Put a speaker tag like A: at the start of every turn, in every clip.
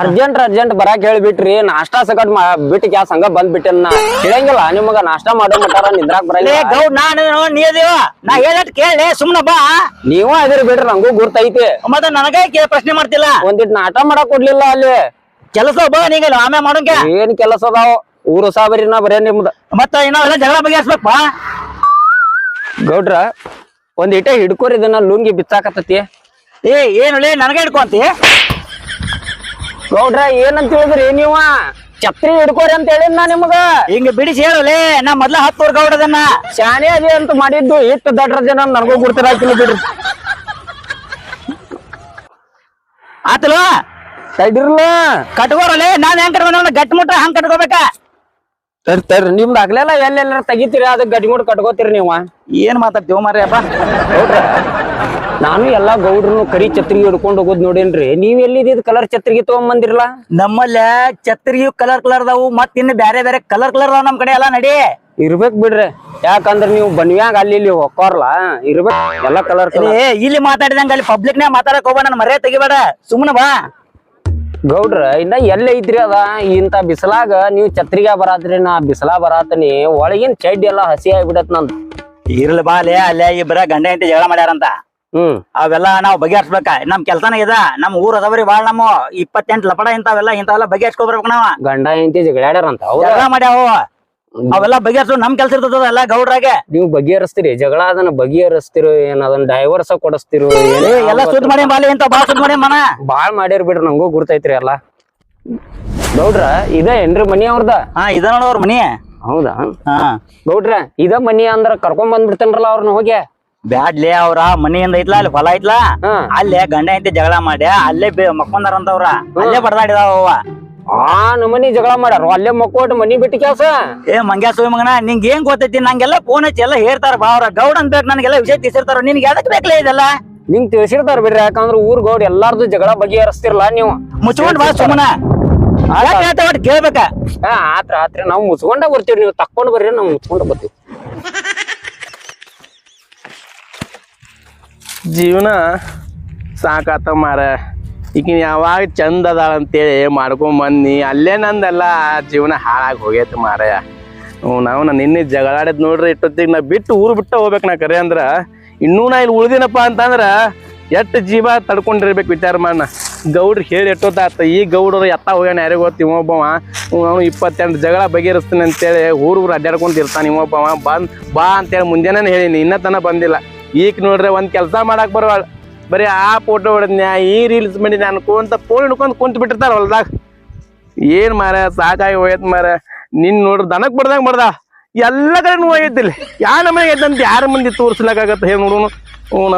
A: Urgent urgent ಬರಾಕ್ ಹೇಳ್ಬಿಟ್ರಿ ನಾಷ್ಟಾ ಸಕಟ್ ಬಿಟ್ಟು gas ಹಂಗ ಬಂದ್ ಬಿಟ್ಟೆನ ಹೇಳಂಗಿಲ್ಲ ನಿಮಗ ನಾಷ್ಟಾ ಮಾಡೋ ಮಟಾರ ನಿಂದ್ರಾಕ್
B: ಬರಲಿಲ್ಲ
A: ಬರಲ್ಲ
B: ಗೌಡ್ ನಾನು ನೀ ಅದೀವ ನಾ ಹೇಳಟ್ ಕೇಳಿ ಸುಮ್ನ ಬಾ.
A: ನೀವು ಅದಿರಿ ಬಿಡ್ರಿ ನಂಗೂ ಗುರ್ತೈತಿ.
B: ಮತ್ತೆ ನನಗೆ ಪ್ರಶ್ನೆ ಮಾಡ್ತಿಲ್ಲ.
A: ಒಂದಿಟ್ ನಾಟ ಮಾಡಕ್ ಕೊಡ್ಲಿಲ್ಲ ಅಲ್ಲಿ.
B: ಕೆಲಸ ಬಾ ನೀಗ ಆಮೇಲೆ ಮಾಡೋಂಗೆ.
A: ಏನ್ ಕೆಲಸ ಅದಾವ? ಊರು ಸಾಬರಿ ನಾ ಬರೇ ನಿಮ್ದ.
B: ಮತ್ತ ಇನ್ನವೆಲ್ಲ ಜಗಳ ಬಗೆಹರಿಸ್ಬೇಕಪ್ಪ
A: ಗೌಡ್ರ ಒಂದ್ ಇಟ ಹಿಡ್ಕೋರಿ ಇದನ್ನ ಲುಂಗಿ ಬಿಚ್ಚಾಕತ್ತತಿ
B: ಏ ಏನು ನನಗ ಹಿಡ್ಕೊಂತಿ?
A: ಗೌಡ್ರ ಏನಂತ ಹೇಳಿದ್ರಿ ನೀವ? ಚಪ್ರಿ ಹಿಡ್ಕೋರಿ ಅಂತ ಹೇಳಿದ್ ನಾ ನಿಮಗ.
B: ಹಿಂಗ ಬಿಡಿಸಿ ಹೇಳಲೇ ನಾ ಮೊದ್ಲ ಹತ್ತು ವರ್ಗ ಹೊಡದನ್ನ
A: ಶಾನೆ ಅದೇ ಅಂತ ಮಾಡಿದ್ದು ಇಷ್ಟು ದಡ್ರ ಜನ ನನಗೂ ಗುರ್ತಿರಾಕಿಲ್ಲ ಬಿಡ್ರಿ.
B: ಆತಲ?
A: ತಡಿರ್ಲ
B: ಕಟ್ಕೋರಲೆ ನಾನ್ ಹೆಂಗ್ ಕಟ್ಕೊಂಡ ಗಟ್ಟಿ ಮುಟ್ರ ಹಂಗ್ ಕಟ್ಕೋಬೇಕ?
A: ತರ್ ತರ್ ನಿಮ್ದು ಆಗ್ಲೆಲ್ಲ ಎಲ್ಲೆಲ್ಲ ತೆಗಿತೀರಿ ಅದಕ್ಕೆ ಗಡಿಮುಟ್ ಕಟ್ಕೋತೀರಿ ನೀವ.
B: ಏನ್ ಮಾತಾಡ್ತೀವ ಮಾರ್ಯಪ್ಪ
A: ನಾನು ಎಲ್ಲಾ ಗೌಡ್ರನ್ನು ಕರಿ ಛತ್ರಿಗೆ ಹಿಡ್ಕೊಂಡು ಹೋಗೋದ್ ನೋಡೇನ್ರಿ. ನೀವ್ ಎಲ್ಲಿದ್ ಕಲರ್ ಛತ್ರಿಗೆ ತಗೊಂಬಂದಿರಲ್ಲ?
B: ನಮ್ಮಲ್ಲೇ ಛತ್ರಿಯು ಕಲರ್ ಕಲರ್ ಅದಾವು ಮತ್ ಇನ್ನು ಬೇರೆ ಬೇರೆ ಕಲರ್ ಕಲರ್ ಅದಾವ ನಮ್ ಕಡೆ ಎಲ್ಲಾ ನಡಿ.
A: ಇರ್ಬೇಕ್ ಬಿಡ್ರಿ. ಯಾಕಂದ್ರ ನೀವು ಬನ್ವ್ಯಾಗ ಅಲ್ಲಿ ಇಲ್ಲಿ ಹೊಕ್ಕೋರ್ಲ? ಇರ್ಬೇಕು ಎಲ್ಲಾ ಕಲರ್ ಕಲರ್
B: ಏ ಇಲ್ಲಿ ಮಾತಾಡಿದಂಗ ಅಲ್ಲಿ ಪಬ್ಲಿಕ್ ನೇ ಮಾತಾಡಕ್ ಹೋಗ್ಬೇಡ ನನ್ ಮರ್ಯಾದೆ ತೆಗಿಬೇಡ. ಸುಮ್ಮನೆ ಬಾ.
A: ಗೌಡ್ರ ಇನ್ನ ಎಲ್ಲ ಇದ್ರಿ ಅದ? ಇಂತ ಬಿಸಿಲಾಗ ನೀವು ಛತ್ರಿಗೆ ಬರಾತ್ರಿ ನಾ ಬಿಸಿಲಾ ಬರಾತನಿ. ಒಳಗಿನ ಚಡ್ಡಿ ಎಲ್ಲಾ ಹಸಿ ಆಗ್ಬಿಡತ್ ನಂದು.
B: ಇರ್ಲಿ ಬಾ ಅಲ್ಲೇ ಅಲ್ಲೇ ಇಬ್ಬರ ಗಂಡ ಹೆಂಡತಿ ಜಗಳ ಮಾಡ್ಯಾರಂತ. ಅವೆಲ್ಲ ನಾವು ಬಗೆಹರಿಸ್ಬೇಕ. ನಮ್ ಕೆಲ್ಸನ ಇದ ನಮ್ ಊರ್ ಅದಾವ್ರಿ ಬಾಳ್ ನಮ್ಮ ಇಪ್ಪತ್ತೆಂಟ್ ಲಪಡ ಇಂತಾವೆಲ್ಲ ಇಂತಾವೆಲ್ಲ ಬಗೆಹರಿಸ್ಕೊಬರ್ಬೇಕು ನಾವ್.
A: ಗಂಡ ಹೆಂಡತಿ ಜಗಳಾಡ್ಯಾರಂತ
B: ಮಾಡ್ಯಾವ ಅವೆಲ್ಲ ಬಗೆಹರಿಸು ನಮ್ ಕೆಲ್ಸ ಇರ್ತದ ಎಲ್ಲ ಗೌಡ್ರಾಗೆ.
A: ನೀವು ಬಗೆಹರಿಸ್ತೀರಿ ಜಗಳ ಅದನ್ನ ಬಗೆಹರಿಸ್ತಿರೋ ಏನ್ ಅದನ್ನ ಡೈವರ್ಸ ಕೊಡಿಸ್ತಿರೋ
B: ಎಲ್ಲ ಸುದ್ದಿ ಮಾಡಿ ಬಾಲಿ ಇಂತ ಬಾಳ ಸುದ್ದಿ ಮಾಡಿ ಮನ.
A: ಬಾಳ್ ಮಾಡಿರ್ ಬಿಡ್ರಿ ನಂಗೂ ಗುರ್ತೈತ್ರಿ ಎಲ್ಲ. ಗೌಡ್ರ ಇದ ಏನ್ರಿ ಮನಿ ಅವ್ರದ?
B: ಹಾ ಇದ ನೋಡವ್ರ ಮನಿ.
A: ಹೌದಾ?
B: ಹಾ.
A: ಗೌಡ್ರ ಇದ ಮನಿ ಅಂದ್ರ ಕರ್ಕೊಂಡ್ ಬಂದ್ಬಿಡ್ತೇನ್ರಲ್ಲ ಅವ್ರನ್ನ ಹೋಗಿ?
B: ಬ್ಯಾಡ್ಲೆ ಅವ್ರ ಮನೆಯಿಂದ ಐತ್ಲಾ ಅಲ್ಲಿ ಹೊಲ ಐತ್ಲಾ ಅಲ್ಲೇ ಗಂಡ ಐತಿ ಜಗಳ ಮಾಡಿ ಅಲ್ಲೇ ಮಕ್ಕೊಂದಾರಂತವ್ರ ಅಲ್ಲೇ ಬಡದಾಡಿದಾವ
A: ಆ ನಮ್ಮನಿ ಜಗಳ ಮಾಡ್ಯಾರ ಅಲ್ಲೇ ಮಕ್ಕೋಟ್ ಮನಿ ಬಿಟ್ಟು ಕೆಲ್ಸ?
B: ಏ ಮಂಗ್ಯಾ ಸೋಯ್ ಮಗನ ನಿಂಗೆ ಏನ್ ಗೊತ್ತೈತಿ? ನಂಗೆಲ್ಲ ಫೋನ್ ಹಚ್ಚಿ ಎಲ್ಲ ಹೇರ್ತಾರ ಬಾ ಅವ್ರ ಗೌಡ್ ಅನ್ಬೇಕು ಬೇಕು ನನಗೆಲ್ಲ ವಿಷಯ ತಿಳಿಸಿರ್ತಾರ ನಿನ್ಗೆ ಯಾವ್ದಕ್ ಬೇಕಲೇ ಇದೆಲ್ಲ?
A: ನಿಂಗ್ ತಿಳಿಸಿರ್ತಾರ ಬಿಡ್ರಿ ಯಾಕಂದ್ರ ಊರ್ ಗೌಡ್ ಎಲ್ಲಾರ್ದು ಜಗಳ ಬಗೆಹರಿಸ್ತಿರ್ಲ ನೀವು?
B: ಮುಚ್ಕೊಂಡ್ ಬಾ ಸುಮ್ಮನ ಕೇಳ್ಬೇಕ?
A: ಆತ್ರ ಆತ್ರಿ. ನಾವು ಮುಚ್ಕೊಂಡ ಬರ್ತೀವಿ ನೀವು ತಕ್ಕೊಂಡ್ ಬರ್ರಿ ನಾವ್ ಮುಚ್ಕೊಂಡ ಬರ್ತೀವಿ.
C: ಜೀವನ ಸಾಕಾತ ಮಾರ ಈಗಿನ ಯಾವಾಗ ಚಂದ ಅದಾಳ ಅಂತೇಳಿ ಮಾಡ್ಕೊಂಡ್ ಅಲ್ಲೇ ನಂದೆಲ್ಲ ಜೀವನ ಹಾಳಾಗಿ ಹೋಗೈತೆ ಮಾರಾಯ ಹ್ಞೂ, ನಾವು ನಾನು ನಿನ್ನೆ ಜಗಳಾಡಿದ್ ನೋಡ್ರಿ ಇಟ್ಟೊತ್ತಿಗೆ ನಾ ಬಿಟ್ಟು ಊರು ಬಿಟ್ಟು ಹೋಗ್ಬೇಕು ನಾ ಕರೆ ಅಂದ್ರೆ, ಇನ್ನೂ ನಾ ಇಲ್ಲಿ ಉಳ್ದಿನಪ್ಪ ಅಂತಂದ್ರೆ ಎಷ್ಟು ಜೀವ ತಡ್ಕೊಂಡಿರ್ಬೇಕು ವಿಚಾರ ಮಾಡ ಗೌಡ್ರು ಹೇಳಿ ಎಟ್ಟೊತ್ತಾತ ಈ ಗೌಡ್ರು ಎತ್ತ ಹೋಗ್ಯಾನ ಯಾರಿಗೂ ಗೊತ್ತು ಇವೊಬ್ಬವ ಅವನು ಇಪ್ಪತ್ತೆಂಟು ಜಗಳ ಬಗೆಹರಿಸ್ತೀನಿ ಅಂತೇಳಿ ಊರು ಊರು ಅಡ್ಡಾಡ್ಕೊಂತಿರ್ತಾನೆ ಇವೊಬ್ಬವ ಬಂದು ಬಾ ಅಂತೇಳಿ ಮುಂಜಾನೆ ಹೇಳಿನಿ ಇನ್ನೂ ತನ ಬಂದಿಲ್ಲ. ಈಗ ನೋಡ್ರಿ ಒಂದ್ ಕೆಲಸ ಮಾಡಕ್ ಬರವಲ್ ಬರೀ ಆ ಫೋಟೋ ಹೊಡೆದ್ನ್ಯಾ, ಈ ರೀಲ್ಸ್ ಮಾಡಿದ್ನ ಅನ್ಕೊಂತ ಫೋನ್ ಹಿಡ್ಕೊಂಡ್ ಕುಂತ ಬಿಟ್ಟಿರ್ತಾರ ಹೊಲ್ದಾಗ. ಏನ್ ಮಾರ ಸಾಕಾಗಿ ಹೋಯ್ತು ಮಾರ ನಿನ್ ನೋಡ್ರಿ ದನಕ್ ಬಡ್ದಂಗೆ ಬಡ್ದ ಎಲ್ಲ ಕಡೆ ನೋವು ಐತಿಲ್ಲ ಯಾ ನಮಗೆ ಐತಂತ ಯಾರ ಮಂದಿ ತೋರ್ಸ್ಲಕ್ಕಾಗತ್ತ ಹೇಳಿ ನೋಡುನು.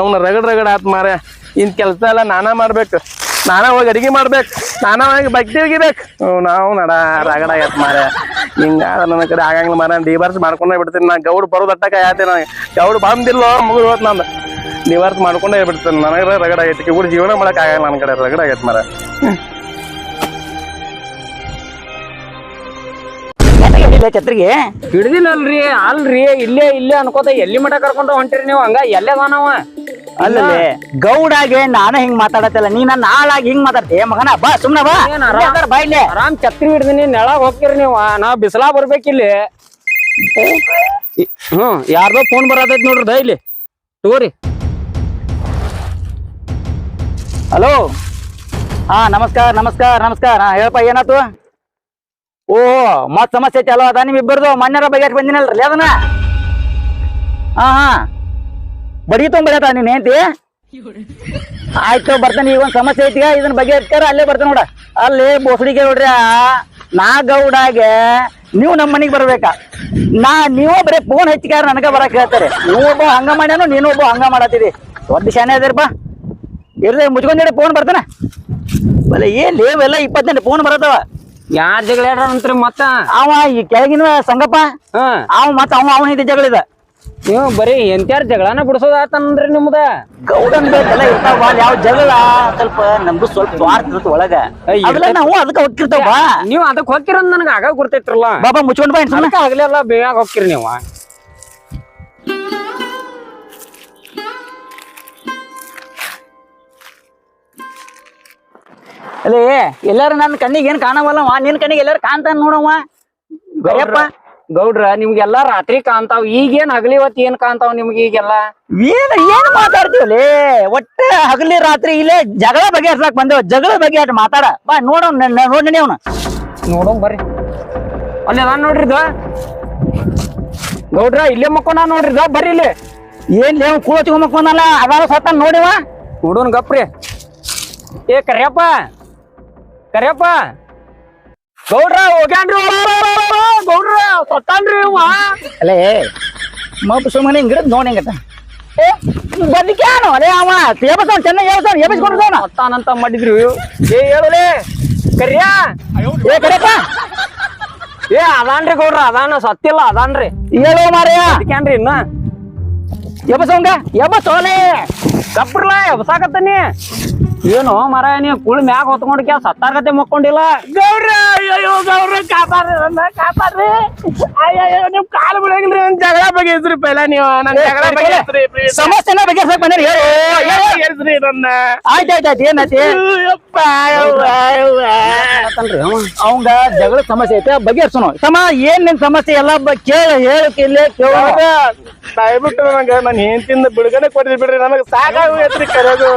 C: ಅವ್ನ ರಗಡ್ ರಗಡ್ ಆತ್ ಮಾರ ಇನ್ ಕೆಲಸ ಎಲ್ಲ ನಾನಾ ಮಾಡ್ಬೇಕು. ನಾನಾ ಹೋಗಿ ಅಡಿಗೆ ಮಾಡ್ಬೇಕು. ನಾನೇ ಹೋಗಿ ಬಟ್ಟೆ ಒಗಿಬೇಕು ನಾವು ನಡ, ರಗಡ ಆಗತ್ ಮಾರ ಹಿಂಗ ನನ್ನ ಕಡೆ ಆಗಂಗಿಲ್ಲ ಮಾರ ಡಿವರ್ಸ್ ಮಾಡ್ಕೊಂಡೇ ಬಿಡ್ತೀನಿ. ನಾ ಗೌಡ್ ಬರೋದು ಅಟ್ಟಕ ಆಯ್ತು ನನಗೆ. ಗೌಡ್ ಬಂದಿಲ್ಲೋ ಮುಗಿದು ಹೋತ್ ನಂದು. ಡಿವರ್ಸ್ ಮಾಡ್ಕೊಂಡೇ ಬಿಡ್ತೀನಿ. ನನಗೆ ರಗಡ ಆಗೈತಿ ಕೂಡ ಜೀವನ ಮಾಡಕ್ ಆಗಲ್ಲ ನನ್ನ ಕಡೆ. ರಗಡ ಆಗೈತೆ ಮಾರ
B: ಇಲ್ಲ ಛತ್ರಿಗೆ?
A: ಹಿಡ್ದಿಲ್ಲಲ್ರಿ ಅಲ್ರಿ ಇಲ್ಲೇ ಇಲ್ಲೇ ಅನ್ಕೋತ ಎಲ್ಲಿ ಮಠ ಕರ್ಕೊಂಡು ಹೊಂಟಿರಿ ನೀವು? ಹಂಗ ಎಲ್ಲೇ ಅದಾನವ
B: ಅಲ್ಲೇ ಗೌಡಾಗೆ ನಾನು ಹಿಂಗ್ ಮಾತಾಡತ್ತಲ್ಲ ನೀನ ನಾಳಾಗಿ ಆಳಾಗಿ ಹಿಂಗ್ ಏ ಮಗನ ಬಾ ಸುಮ್ನ ಬಾ.
A: ಏನ್ ಆರಾಮ್?
B: ಇಲ್ಲೇ ಬಾ ಇಲ್ಲೇ.
A: ಆರಾಮ್ ಛತ್ರಿ ಹಿಡ್ದಿನಿ ನೆಳಗ್ ಹೋಗ್ತೀರಿ ನೀವು. ನಾ ಬಿಸಿಲಾ ಬರ್ಬೇಕಿಲ್ಲಿ. ಇ- ಹ್ಮ್ ಯಾರ್ದೋ ಫೋನ್ ಬರತೈತಿ ನೋಡ್ರಿ ದೈಲಿ ತಗೋರಿ.
B: ಹಲೋ ಹಾ ನಮಸ್ಕಾರ ನಮಸ್ಕಾರ ನಮಸ್ಕಾರ. ಹಾ ಹೇಳಪ್ಪ ಏನಾತು ಓ ಮತ್ ಸಮಸ್ಯೆ ಐತಿ ಅಲ್ವಾ ಅದ ನಿಮ್ ಇಬ್ಬರದು ಮಣ್ಣರ ಬಗೆಹರಿಸಿ ಬಂದಿನಲ್ರಿ ಅದನ್ನ? ಹಾ ಹಾ. ಬಡಿ ತೊಗೊಂಬರತ್ತ ನೀನ್ ಏಂತಿ ಆಯ್ತು, ಬರ್ತಾನೆ. ಈಗ ಒಂದ್ ಸಮಸ್ಯೆ ಐತಿ ಇದನ್ನ ಬಗೆಹರಿಸ್ತಾರ ಅಲ್ಲೇ ಬರ್ತಾನೆ ನೋಡ. ಅಲ್ಲಿ ಬೋಸಡಿಗೆ ನೋಡ್ರಿ ನಾ ಗೌಡಾಗೆ ನೀವು ನಮ್ಮ ಮನೆಗೆ ಬರ್ಬೇಕಾ. ನಾ, ನೀವು ಬರೀ ಫೋನ್ ಹಚ್ಚಿಕಾರ ನನಗ ಬರಕ್ ಹೇಳ್ತಾರೆ. ನೀವು ಒಬ್ಬ ಹಂಗ ಮಾಡ್ಯಾನು, ನೀನು ಒಬ್ಬ ಹಂಗ ಮಾಡತ್ತೀರಿ ದೊಡ್ಡ ಶಾನೆ ಅದಿರಪ್ಪ ಇರ್ಲಿ ಮುಚ್ಕೊಂಡಿಡ ಫೋನ್ ಬರ್ತಾನ. ಬಲೆ, ಏನ್ ಲೇವೆಲ್ಲ ಇಪ್ಪತ್ತೆಂಟು ಫೋನ್ ಬರತ್ತವ.
A: ಯಾರ್ ಜಗಳ ಅಂತ್ರಿ ಮತ್ತ?
B: ಅವ ಈ ಕೆಳಗಿನ ಸಂಗಪ್ಪ?
A: ಹಾ.
B: ಅವ ಮತ್ತ ಅವ ಅವನ ಹಿಂದೆ ಜಗಳಿದ
A: ನೀವು ಬರೀ ಎಂತ್ಯಾರ ಜಗಳನ ಬಿಡಿಸೋದಾತಂದ್ರಿ ನಿಮ್ದ?
B: ಗೌಡನ್ ಬೇಕೆಲ್ಲ ಇರ್ತಾವ ಯಾವ ಜಗಳ ಸ್ವಲ್ಪ ನಮ್ದು ಸ್ವಲ್ಪ ಸ್ವಾರ್ಥ ಇರುತ್ತೆ ಒಳಗ.
A: ಅಯ್ಯ,
B: ನಾವು ಅದಕ್ಕೆ ಹೋಗ್ತಿರ್ತಾವ
A: ನೀವ್ ಅದಕ್ ಹೋಗ್ತಿರಂದ್ ನನಗ ಆಗ ಗುರ್ತೈತ್ರಲ್ಲ.
B: ಬಾಬಾ ಮುಚ್ಕೊಂಡ್ ಬಾ ಆಗ್ಲಿಲ್ಲ ಸುಮ್ನೆ.
A: ಅದಕ್ಕ ಆಗ್ಲೆಲ್ಲ ಬೇಗ ಹೋಗ್ತಿರಿ ನೀವು.
B: ಅಲ್ಲೇ ಎಲ್ಲಾರು ನನ್ನ ಕಣ್ಣಿಗೆ ಏನ್ ಕಾಣವಲ್ಲವ ನಿನ್ ಕಣ್ಣಿಗೆ ಎಲ್ಲಾರು ಕಾಣ್ತಾನ ನೋಡವ ಗರಿಯಪ್ಪ
A: ಗೌಡ್ರ ನಿಮ್ಗೆಲ್ಲಾ ರಾತ್ರಿ ಕಾಣ್ತಾವ್ ಈಗೇನ್ ಹಗಲಿ ಹೊತ್ತು ಏನ್ ಕಾಣ್ತಾವ್ ನಿಮ್ಗೆ ಈಗೆಲ್ಲ?
B: ಏನ್ ಏನ್ ಮಾತಾಡ್ತೀವಲ್ಲೇ ಒಟ್ಟ ಹಗಲಿ ರಾತ್ರಿ ಇಲ್ಲೇ ಜಗಳ ಬಗ್ಗೆ ಬಗೆಹರ್ಸಾಕ್ ಬಂದೇವ ಜಗಳ ಬಗ್ಗೆ ಮಾತಾಡ. ಬಾ ನೋಡ ನೋಡಣ ಅವನ.
A: ನೋಡೋಣ ಬರ್ರಿ. ಅಲ್ಲೇ ನಾನ್ ನೋಡ್ರಿ ಇದು ಗೌಡ್ರ ಇಲ್ಲೇ ಮಕ್ಕೊಂಡ ನೋಡ್ರಿ ಇದು ಬರ್ರಿ ಇಲ್ಲಿ.
B: ಏನ್ ಲೇವ್ ಕೂಳ ತಗೊಂಬಕೊಂದಲ್ಲ ಅದಾವ ಸತ್ತ ನೋಡಿವ
A: ನೋಡೋಣ ಗಪ್ರಿ. ಏ ಕರಿಯಪ್ಪ. ಕರಿಯಪ್ಪ. ಗೌಡ್ರ ಹೋಗ್ಯಾನ್ರಿ ಗೌಡ್ರ ಸತ್ತಾನ್ರಿ ಇವ
B: ಅಲ್ಲೇ ಮಬ್ಬ ಸುಮ್ಮನೆ ಹಿಂಗಿಡದ್ ನೋಡಿ ಹಿಂಗತ್ತ ಬದುಕ್ಯಾನು? ಅಲ್ಲೇ ಅವ ಎಬಸವ್ ಚೆನ್ನಾಗಿ ಎಬಸವ್ ಎಬಸ್ಕೊಂಡ್ರವನ
A: ಸತ್ತಾನಂತ ಮಾಡಿದ್ರು. ಏ ಹೇಳಲೇ ಕರಿಯ.
B: ಏ ಕರಿಯಪ್ಪ.
A: ಏ ಅದಾನ್ರಿ ಗೌಡ್ರ ಅದಾನ ಸತ್ತಿಲ್ಲ ಅದಾನ್ರಿ.
B: ಹೇಳೋ ಮಾರಯ್ಯ
A: ಅದಕ್ಕೇನ್ರಿ ಇನ್ನ.
B: ಎಬಸವಂಗ ಎಬಸೋಲೆ
A: ಕಪ್ರಲ್ಲ ಎಬ್ಸಾಕತ್ತನಿ. ಏನು ಮರ ನೀವು ಕುಳ್ ಮ್ಯಾಗ ಹೊತ್ಕೊಂಡ್ಕ ಸತ್ತಾರ್ಗತೆ ಮಕ್ಕೊಂಡಿಲ್ಲ?
C: ಗೌರ ಅಯ್ಯೋ ಗೌರ ಕಾಪಾಡ್ರಿ ನನ್ನ ಕಾಪಾಡ್ರಿ. ಅಯ್ಯೋ ನಿಮ್ ಕಾಲು ಬಿಡಂಗಿಲ್ರಿ ನನ್ ಜಗಳ ಬಗೆಹರಿಸ್ರಿ ಪೈಲ ನೀವು. ನನ್ ಜಗಳ ಬಗೆಹರಿಸ್ರಿ ಸಮಸ್ಯೆ
B: ಸಮಸ್ಯೆನ ಬಗೆಹರ್ಸಕ್ ಬಂದ್ರಿ ಹೇಳು.
C: ಬಗೆಹರಿಸ್ರಿ ನನ್ನ.
B: ಆಯ್ತ್ ಆಯ್ತ್ ಏನೈತಿ. ಅವಂಗ ಜಗಳ ಸಮಸ್ಯೆ ಐತೆ ಬಗೆಹರಿಸೋಣ. ತಮ್ಮ ಏನ್ ನಿನ್ ಸಮಸ್ಯೆ? ಎಲ್ಲ ಕೇಳ ಹೇಳಕ್ಕಿಲ್ಲೇ ಕೇಳ.
C: ದಯವಿಟ್ಟು ನನಗ ನನ್ ಹೆಂಡತಿಂದ ಬಿಡುಗಡೆ ಕೊಡ್ರಿ ಬಿಡ್ರಿ ನನಗ್ ಸಾಕಾಗೋಯ್ತ್ರಿ ಕರೆದು.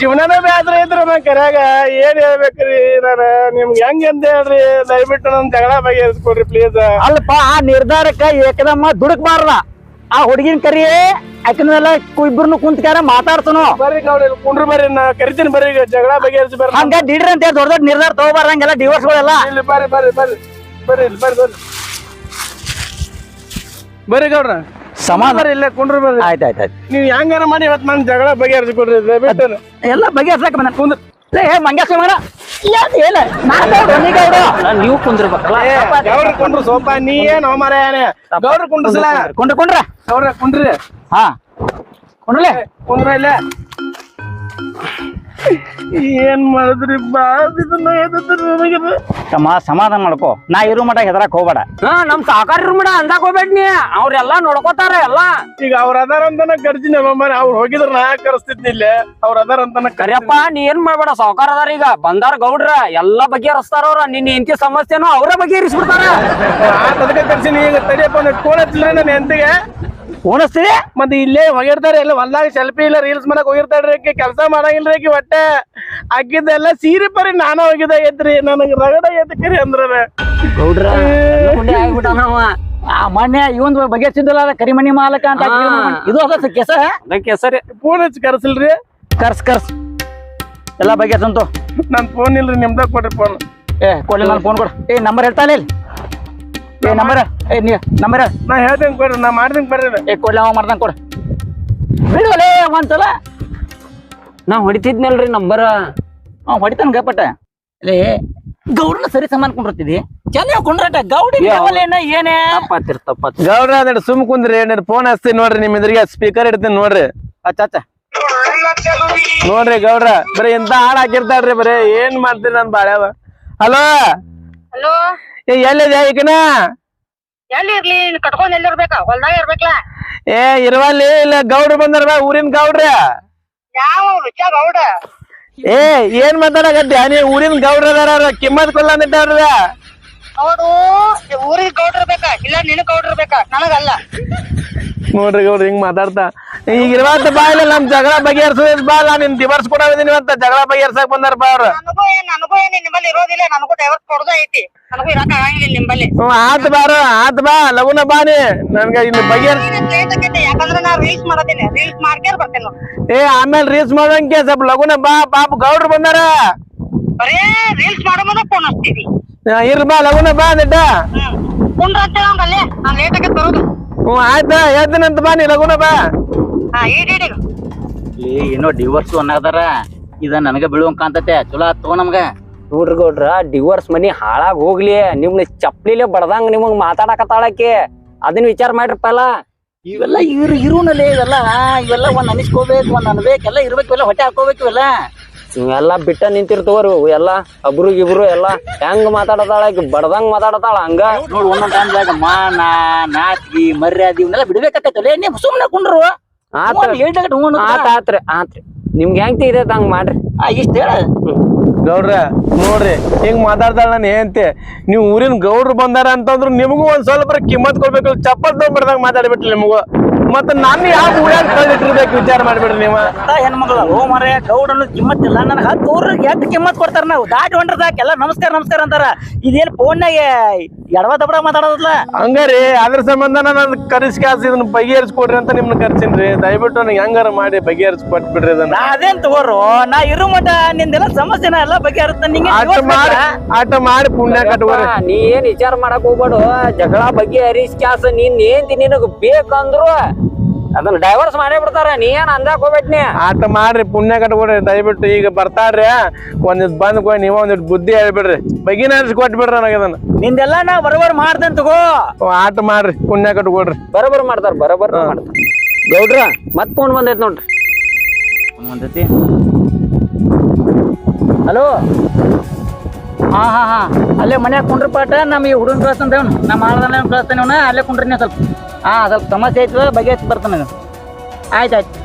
C: ಜೀವನನೇ ಬ್ಯಾಸ್ರ ಇದ್ರ ನಾ ಕರ್ಯಾಗ ಏನ್ ಹೇಳ್ಬೇಕ್ರಿ ನಾನು? ನಿಮ್ಗೆ ಹೆಂಗ್ ಅಂತ ಹೇಳ್ರಿ? ದಯವಿಟ್ಟು ನನ್ ಜಗಳ ಬಗೆಹರಿಸ್ಕೊಡ್ರಿ ಪ್ಲೀಸ್
B: ಅಲ್ಪ ಆ ನಿರ್ಧಾರಕ್ಕ ಏಕದಮ್ಮ ದುಡುಕ್ಬಾರ್ದ. ಆ ಹುಡುಗಿನ ಕರಿ ಆಕಿನೆಲ್ಲ ಇಬ್ಬರನ್ನು ಕುಂತ್ಕಾರ ಮಾತಾಡ್ತನು
C: ಬರ್ರಿ ನೋಡಿ ಕುಂಡ್ರಿ ಬರ್ರಿ ನಾ ಕರಿತೀನಿ ಬರ್ರಿ ಈಗ ಜಗಳ ಬಗೆಹರಿಸಿ ಬರ್ರಿ
B: ಹಂಗ ದಿಡ್ರಿ ಅಂತ ದೊಡ್ಡ ದೊಡ್ಡ ನಿರ್ಧಾರ ತಗೋಬಾರ್ದಂಗೆಲ್ಲ ಡಿವೋರ್ಸ್ಗಳೆಲ್ಲ.
C: ಇಲ್ಲಿ ಬರ್ರಿ ಬರ್ರಿ ಬರ್ರಿ. ಬರ್ರಿ ಇಲ್ಲಿ ಬರ್ರಿ ಬರ್ರಿ. ಬರ್ರಿ ಗೌಡ್ರ.
B: ಸಮಾಧಾನ
C: ಇಲ್ಲೇ ಕುಂಡ್ರಿ ಬರ್ರಿ
B: ಆಯ್ತು ಆಯ್ತು ಆಯ್ತು
C: ನೀವು ಹೆಂಗಾರ ಮಾಡಿ ಇವತ್ತು ನನ್ ಜಗಳ ಬಗೆಹರಿಸಿ ಕೊಡ್ರಿ ದಯವಿಟ್ಟು
B: ಎಲ್ಲ ಬಗೆಹರ್ಸಕ್ ಬಂದ ಕುಂದ್ರ ಏ ಮಂಗ್ಯಾಸ ಮನ. ಏನ್? ಏನ ನಾ ಗೌಡ್ರು, ನೀ ಗೌಡ್ರು.
A: ನೀವು ಕುಂದ್ರಬೇಕಲ್ಲ
C: ಗೌಡ್ರ ಕುಂಡ್ರು ಸೋಪ ನೀ ಏನು ಮಾರ ಗೌಡ್ರ ಕುಂಡ್ರಸಲ
B: ಕುಂಡ್ರ ಕುಂಡ್ರ
C: ಗೌಡ್ರ ಕುಂಡ್ರಿ.
B: ಹಾ. ಕುಂಡ್ರಲೆ
C: ಕುಂಡ್ರ ಇಲ್ಲ ಏನ್ ಮಾಡಿದ್ರಿ
B: ತಮ್ಮ ಸಮಾಧಾನ ಮಾಡ್ಕೋ. ನಾ ಇರು ಮಠ ಹೆದರಕ್ ಹೋಗ್ಬೇಡ.
A: ಹಾ ನಮ್ ಸಾಕಾರ ಮೇಡ ಅಂದಾಕ್ ನೀ. ಅವ್ರೆಲ್ಲಾ ನೋಡ್ಕೋತಾರ ಎಲ್ಲಾ.
C: ಈಗ ಅವ್ರ ಅದಾರ ಅಂತಾನ ಕರ್ತೀನಿ ಮನೆ ಅವ್ರು ಹೋಗಿದ್ರ ನಾ ಕರೆಸ್ತಿದ್ನಿ ಇಲ್ಲೇ? ಅವ್ರ ಅದಾರ ಅಂತಾನ
A: ಕರಿಯಪ್ಪ ನೀ ಏನ್ ಮಾಡ್ಬೇಡ ಸಾಕಾರ ಅದಾರ ಈಗ. ಬಂದಾರ ಗೌಡ್ರ ಎಲ್ಲಾ ಬಗೆಹರಿಸ್ತಾರ ಅವ್ರ. ನಿನ್ನ ಹೆಂಡತಿ ಸಮಸ್ಯೆನೂ ಅವ್ರ ಬಗೆಹರಿಸ್ಬಿಡ್ತಾರ.
C: ಅದಕ್ಕೆ ಕರ್ಸಿನಿ ಈಗ ತಡಿಯಪ್ಪ ಹಚ್ಚಿಲ್ರಿ ನನ್ನ ಹೆಂಡತಿಗೆ.
B: ಓಣಿಸ್ತೀರಿ
C: ಮತ್ತೆ ಇಲ್ಲೇ ಹೋಗಿರ್ತಾರೆ ಎಲ್ಲ ಹೊಲ್ದಾಗ ಸೆಲ್ಫಿ ಇಲ್ಲ ರೀಲ್ಸ್ ಮಾಡಕ್ ಹೋಗಿರ್ತಾಳ್ರಿ ಆಕಿ. ಕೆಲಸ ಮಾಡಂಗಿಲ್ರಿ ಆಕಿ ಒಟ್ಟೆ ಅಕ್ಕಿದ್ದೆಲ್ಲ ಸೀರೆ ಪರಿ ನಾನು ಹೋಗಿದ ಐತ್ರಿ ನನಗ್ ರಗಡ ಎದಕ್ರಿ ಅಂದ್ರ
A: ಗೌಡ್ರ ಆಗ್ಬಿಟ್ಟಾನವ
B: ಆ ಮೊನ್ನೆ ಇವನ್ ಬಗೆ ಅದ ಕರಿಮಣಿ ಮಾಲಕ ಅಂತ ಇದು ಅದ ಕೆಸ?
A: ಕೆಸರಿ ಸರಿ
C: ಫೋನ್ ಹಚ್ಚಿ ಕರ್ಸಲ್ರಿ
B: ಕರ್ಸ್ ಕರ್ಸ್. ಎಲ್ಲ ಬಗೆಸಂತು
C: ನನ್ ಫೋನ್ ಇಲ್ರಿ ನಿಮ್ದಾಗ ಕೊಡ್ರಿ ಫೋನ್
B: ಏ ಕೊಡ್ಲಿ ನಾನು ಫೋನ್ ಕೊಡು. ಏ ನಂಬರ್ ಹೇಳ್ತಾನೆ ಇಲ್ಲಿ. ಏ ನಂಬರ್. ಏ ನೀ ನಂಬರ್.
C: ನಾ ಹೇಳ್ತೀನಿ ಕೊಡ್ರಿ ನಾ ಮಾಡ್ತೀನಿ ಬರ್ರಿ
B: ಏ ಕೊಡ್ಲಿ ಅವ ಮಾಡ್ದಂಗ್ ಕೊಡು. ಬಿಡುವಲೇ ಒಂದ್ಸಲ
A: ನಾ ಹೊಡಿತಿದ್ನಲ್ರಿ ನಂಬರ್.
B: ಅವ ಹೊಡಿತಾನ ಗಪ್ಪಟ ಲೇ ಗೌಡ್ನ ಸರಿ ಸಮಾನ ಕೊಂಡಿರ್ತಿದಿ ಚೆನ್ನಾಗಿ ಕೊಂಡ್ರಟ. ಗೌಡಿ ಏನ ಏನೇ?
A: ತಪ್ಪಾತಿರ್ ತಪ್ಪಾತಿರ್.
C: ಗೌಡ್ರ ಅದ್ರ ಸುಮ್ ಕುಂದ್ರಿ ಏನಾರ ಫೋನ್ ಹಚ್ತೀನಿ ನೋಡ್ರಿ ನಿಮ್ ಎದುರಿಗೆ ಸ್ಪೀಕರ್ ಇಡ್ತೀನಿ ನೋಡ್ರಿ.
B: ಅಚ್ಚ ಅಚ್ಚ.
C: ನೋಡ್ರಿ ಗೌಡ್ರ ಬರೀ ಎಂತ ಹಾಡ್ ಹಾಕಿರ್ತಾಳ್ರಿ ಬರೀ. ಏನ್ ಮಾಡ್ತೀರಿ ನನ್ ಬಾಳ್ಯಾವ? ಹಲೋ
D: ಹಲೋ
C: ಏ ಎಲ್ಲಿದೆ ಈಗಿನ?
D: ಎಲ್ಲಿ ಇರ್ಲಿ? ಇಲ್ಲಿ ಕಟ್ಕೊಂಡ್ ಎಲ್ಲಿ ಇರ್ಬೇಕ? ಹೊಲ್ದಾಗ ಇರ್ಬೇಕಲ್ಲ
C: ಏ ಇರುವಲ್ಲಿ ಇಲ್ಲ ಗೌಡ್ರು ಬಂದಾರ ಬಾ ಊರಿನ ಗೌಡ್ರ.
D: ಯಾವ ರುಚ ಗೌಡ
C: ಏ ಏನ್ ಮಾತಾಡಕತ್ತಿ? ನೀ ಊರಿನ ಗೌಡ್ರ ಅದಾರ ಕಿಮ್ಮತ್ ಕೊಲ್ಲ ಅಂದಿಟ್ಟಾರ್ರ
D: ಹೌದು ಊರಿಗೆ ಗೌಡ್ರ ಬೇಕಾ ಇಲ್ಲ ನಿನ್ ಗೌಡ್ರ ಬೇಕಾ ನನಗಲ್ಲ.
C: ನೋಡ್ರಿ ಗೌಡ್ರ ಹಿಂಗ್ ಮಾತಾಡ್ತಾ. ಈಗ ಇರುವಂತ ಬಾ ಇಲ್ಲ ನಮ್ ಜಗಳ ಬಗೆಹರಿಸೋದ್ ಬಾ ನಾ ನಿನ್ ಡಿವರ್ಸ್ ಕೊಡೋದಿನಿ ಅಂತ ಜಗಳ ಬಗೆಹರ್ಸಕ್ ಬಂದಾರ ಬಾ ಅವ್ರ.
D: ನನಗೂ ಏನ್ ನನಗೂ ಏನ್ ನಿಮ್ಮಲ್ಲಿ ಇರೋದಿಲ್ಲ. ನನಗೂ ಡೈವರ್ಸ್ ಕೊಡೋದು ಐತಿ. ನನಗೂ ಇರಕ್ ಆಗಂಗಿಲ್ಲ ನಿಮ್ಮಲ್ಲಿ
C: ಹ್ಞೂ ಆತ್ ಬಾರ ಆತ್ ಬಾ. ಲಗುನ ಬಾ ನೀ. ನನ್ಗ ಇನ್ನು ಬಗೆಹರ್ಸ
D: ಯಾಕಂದ್ರೆ ನಾ ರೀಲ್ಸ್ ಮಾಡತೀನಿ ರೀಲ್ಸ್ ಮಾರ್ಕೆಟ್ ಬರ್ತೇನೆ.
C: ಏ ಆಮೇಲೆ ರೀಲ್ಸ್ ಮಾಡೋಂಗೆ ಸ್ವಲ್ಪ ಲಗುನ ಬಾ. ಪಾಪ ಗೌಡ್ರು ಬಂದಾರ.
D: ಬರೇ ರೀಲ್ಸ್ ಮಾಡೋ ಮುಂದೆ ಫೋನ್ ಹಚ್ತೀವಿ.
C: ಆ, ಇರ್ ಬಾ ಲಗುನ ಬಾ ನಿಟ್ಟ
D: ಹ್ಮ್. ಕುಂಡ್ರ ಅಂತೇಳಿ ಅಲ್ಲೇ ನಾನ್ ಲೇಟ್ ಆಗೈತಿ ಬರೋದು.
C: ಹ್ಞೂ ಆಯ್ತಾ ಹೇಳ್ತೀನಂತ ಬಾ ನೀ ಲಗುನ ಬಾ.
B: ಏ ಏನೋ ಡಿವೋರ್ಸ್ ಅನ್ನದಾರ. ಇದ ನನಗ ಬೀಳುವಂಗ ಕಾಂತತೆ ಚಲೋ ಆತ್ ನಮ್ಗ.
A: ನೋಡ್ರಿ ಗೌಡ್ರ ಡಿವೋರ್ಸ್ ಮನಿ ಹಾಳಾಗ್ ಹೋಗ್ಲಿ. ನಿಮ್ನ ಚಪ್ಲಿಲೆ ಬಡದಂಗ ನಿಮಗ್ ಮಾತಾಡಕತ್ತಾಳಕ್ಕೆ. ಅದನ್ನ ವಿಚಾರ ಮಾಡ್ರಪ್ಪ ಎಲ್ಲ
B: ಇವೆಲ್ಲ ಇರು ಇರುನಲ್ಲೇ ಇವೆಲ್ಲ. ಇವೆಲ್ಲ ಒಂದ್ ಅನಿಸ್ಕೋಬೇಕು ಒಂದ್ ಅನ್ಬೇಕು. ಎಲ್ಲ ಇರ್ಬೇಕು ಇವೆಲ್ಲ ಹೊಟ್ಟೆ ಹಾಕೋಬೇಕು ಇವೆಲ್ಲ.
A: ಇವೆಲ್ಲ ಬಿಟ್ಟ ನಿಂತಿರ್ತವ್ರು ಎಲ್ಲ. ಅಬ್ರು ಇಬ್ರು ಎಲ್ಲ. ಹೆಂಗ್ ಮಾತಾಡತಾಳ ಆಕಿ ಬಡದಂಗ್ ಮಾತಾಡತಾಳ ಹಂಗ.
B: ನೋಡ್ ಒಂದೊಂದ್ ಟೈಮ್ದಾಗ ಮಾನ ನಾಚಿಗೆ ಮರ್ಯಾದೆ ಇವನ್ನೆಲ್ಲ ಬಿಡ್ಬೇಕಾಗತ್ತಲ್ಲ ನೀವ್ ಸುಮ್ಮನೆ ಕುಂಡ್ರು.
A: ಆತ ಆತ್ರಿ ಆತ್ರಿ ನಿಮ್ಗೆ ಹೆಂಗ್ ತೆಗ್ದೈತ್ ಹಂಗ್ ಮಾಡ್ರಿ.
B: ಆ, ಇಷ್ಟ ಹೇಳ.
C: ಗೌಡ್ರ ನೋಡ್ರಿ ಹಿಂಗ್ ಮಾತಾಡ್ತಾಳ ನಾನು ಏನಂತೆ ನೀವು ಊರಿನ ಗೌಡ್ರು ಬಂದಾರ ಅಂತಂದ್ರು ನಿಮಗೂ ಒಂದ್ ಸ್ವಲ್ಪ ಕಿಮ್ಮತ್ ಕೊಡ್ಬೇಕು ಚಪ್ಪಲ್ ತಗೊಂಡ್ಬಿಡ್ದಂಗ ಮಾತಾಡ್ಬಿಟ್ರಿ ನಿಮಗೂ. ಮತ್ತ ನಾನು ಯಾವ ಊರಾಗ ಕಳೆದಿಟ್ಟಿರ್ಬೇಕು ವಿಚಾರ ಮಾಡ್ಬೇಡ್ರಿ ನೀವು.
B: ಅಂತ ಹೆಣ್ಮಗಳು ಓ ಮರ ಗೌಡ ಅನ್ನೋ ಕಿಮ್ಮತ್ ಇಲ್ಲ. ನನಗೆ ಹತ್ತು ಊರಿಗೆ ಎಷ್ಟು ಕಿಮ್ಮತ್ ಕೊಡ್ತಾರ ನಾವು? ದಾಟಿ ಹೊಂಟ್ರದಾಕ ಎಲ್ಲ ನಮಸ್ಕಾರ ನಮಸ್ಕಾರ ಅಂತಾರ. ಇದೇನ್ ಫೋನ್ನಾಗ ಎಡವ ದಬಡ ಮಾತಾಡೋದಲ್ಲ?
C: ಹಂಗಾರಿ ಅದ್ರ ಸಂಬಂಧ ನಾನು ಕರೆಸಿ ಕಾಸು ಇದನ್ನ ಬಗೆಹರಿಸ್ಕೊಡ್ರಿ ಅಂತ ನಿಮ್ನ ಕರ್ಸಿನ್ರಿ. ದಯವಿಟ್ಟು ನನಗೆ ಹೆಂಗಾರ ಮಾಡಿ ಬಗೆಹರಿಸಿ ಕೊಟ್ಬಿಡ್ರಿ ಅದನ್ನ
B: ಅದೇನ್ ತಗೋರು ನಾ ಇರು ಮಟ ನಿಂದೆಲ್ಲ ಸಮಸ್ಯೆನ ಎಲ್ಲ ಬಗೆಹರಿಸ್ತಾನೆ ನಿಂಗೆ
C: ಆಟ ಮಾಡಿ ಆಟ ಮಾಡಿ ಪುಣ್ಯ ಕಟ್ಕೋರಿ
A: ನೀ ಏನ್ ವಿಚಾರ ಮಾಡಕ್ ಹೋಗ್ಬೇಡು. ಜಗಳ ಬಗ್ಗೆ ಹರಿಸ್ ಕ್ಯಾಸ ನೀನ್ ಏನ್ ನಿನಗ್ ಬೇಕಂದ್ರು ಅದನ್ನ ಡೈವರ್ಸ್ ಮಾಡೇ ಬಿಡ್ತಾರ ನೀ ಏನ್ ಅಂದಾಕ್ ಹೋಗ್ಬೇಡ್ನಿ
C: ಆಟ ಮಾಡ್ರಿ ಪುಣ್ಯ ಕಟ್ಕೊಡ್ರಿ ದಯವಿಟ್ಟು ಈಗ ಬರ್ತಾರ್ರಿ ಒಂದಿಟ್ ಬಂದ್ ಕೊಯ್ ನೀವ ಒಂದಿಟ್ ಬುದ್ಧಿ ಹೇಳ್ಬಿಡ್ರಿ. ಬಗಿನ ಕೊಟ್ಬಿಡ್ರಿ ನನಗೆ ಅದನ್ನ.
B: ನಿಂದೆಲ್ಲ ನಾ ಬರೋಬರ್ ಮಾಡ್ತೇನೆ ತಗೋ.
C: ಓ, ಆಟ ಮಾಡ್ರಿ ಪುಣ್ಯ ಕಟ್ಕೊಡ್ರಿ.
A: ಬರೋಬರ್ ಮಾಡ್ತಾರ ಬರೋಬರ್ ಮಾಡ್ತಾರ. ಗೌಡ್ರ ಮತ್ ಫೋನ್ ಬಂದೈತ್ ನೋಡ್ರಿ.
B: ಬಂದೈತಿ. ಹಲೋ? ಹಾ ಹಾ ಹಾ. ಅಲ್ಲೇ ಮನ್ಯಾಗ ಕುಂಡ್ರಿ ಪಾಟ ನಮ್ಮ ಈ ಹುಡುಗನ್ ಕಳಿಸ್ತಂತೇವ್ ನಮ್ಮ ಆಳದ ಕಳಿಸ್ತಾನೆ ಅವ್ನ ಅಲ್ಲೇ ಕುಂಡ್ರಿ ಸ್ವಲ್ಪ. ಹಾ ಸ್ವಲ್ಪ ಸಮಸ್ಯೆ ಐತದ ಬಗೆಹರಿಸಿ ಬರ್ತಾನೆ ಆಯ್ತು ಆಯ್ತು.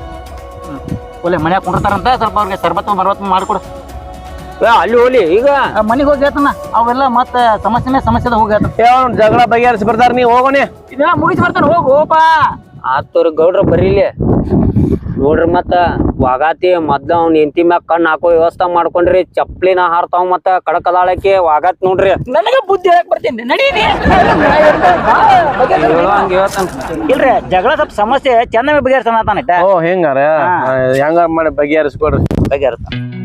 B: ಹ್ಞೂ ಒಳ್ಳೆ ಮನ್ಯಾಗ ಕುಂಡಿರ್ತಾರಂತ ಸ್ವಲ್ಪ ಅವ್ರಿಗೆ ಸರ್ಬತ್ತು ಬರ್ಬತ್ತು ಮಾಡಿಕೊಡು.
A: ಏ, ಅಲ್ಲಿ ಹೋಲಿ ಈಗ?
B: ಮನೆಗೆ ಹೋಗಿ ಹೇಳ್ತಾನ ಅವೆಲ್ಲ ಮತ್ತೆ ಸಮಸ್ಯೆ ಮೇಲೆ ಸಮಸ್ಯೆದ ಹೋಗಿ ಹೇಳ್ತಾನ.
C: ಜಗಳ ಬಗೆಹರಿಸಿ ಬರ್ತಾರ ನೀವು ಹೋಗೋಣ.
B: ಇದೆಲ್ಲ ಮುಗಿಸಿ ಬರ್ತಾನೆ ಹೋಗು ಹೋಪಾ
A: ಆತವ್ರ ಗೌಡ್ರ ಬರೀಲಿ. ನೋಡ್ರಿ ಮತ್ತ ವಾಗಾತಿ ಮೊದ್ಲ ಅವ್ನ ಹೆಂಡತಿ ಮ್ಯಾಗ ಕಣ್ಣು ಹಾಕೋ ವ್ಯವಸ್ಥೆ ಮಾಡ್ಕೊಂಡ್ರಿ ಚಪ್ಲಿನ ಹಾರ್ತಾವ್ ಮತ್ತ ಕಡಕದಾಳಕ್ಕೆ ವಾಗಾತ್ ನೋಡ್ರಿ.
B: ನನಗೆ ಬುದ್ಧಿ ಹೇಳಕ್ ಬರ್ತೀನಿ ನಡೀರಿ.
A: ಹೇಳೋ ಹಂಗ ಹೇಳ್ತಾನ.
B: ಇಲ್ರಿ ಜಗಳ ಸ್ವಲ್ಪ ಸಮಸ್ಯೆ ಚೆನ್ನಾಗಿ ಬಗೆಹರಿಸೋಣ ತಾನೆ
C: ಓ ಹೆಂಗಾರ?
B: ಹೆಂಗ
C: ಹೆಂಗಾರ ಮಾಡಿ ಬಗೆಹರಿಸ್ಕೊಡ್ರಿ.
B: ಬಗೆಹರಿಸ್ತಾನ.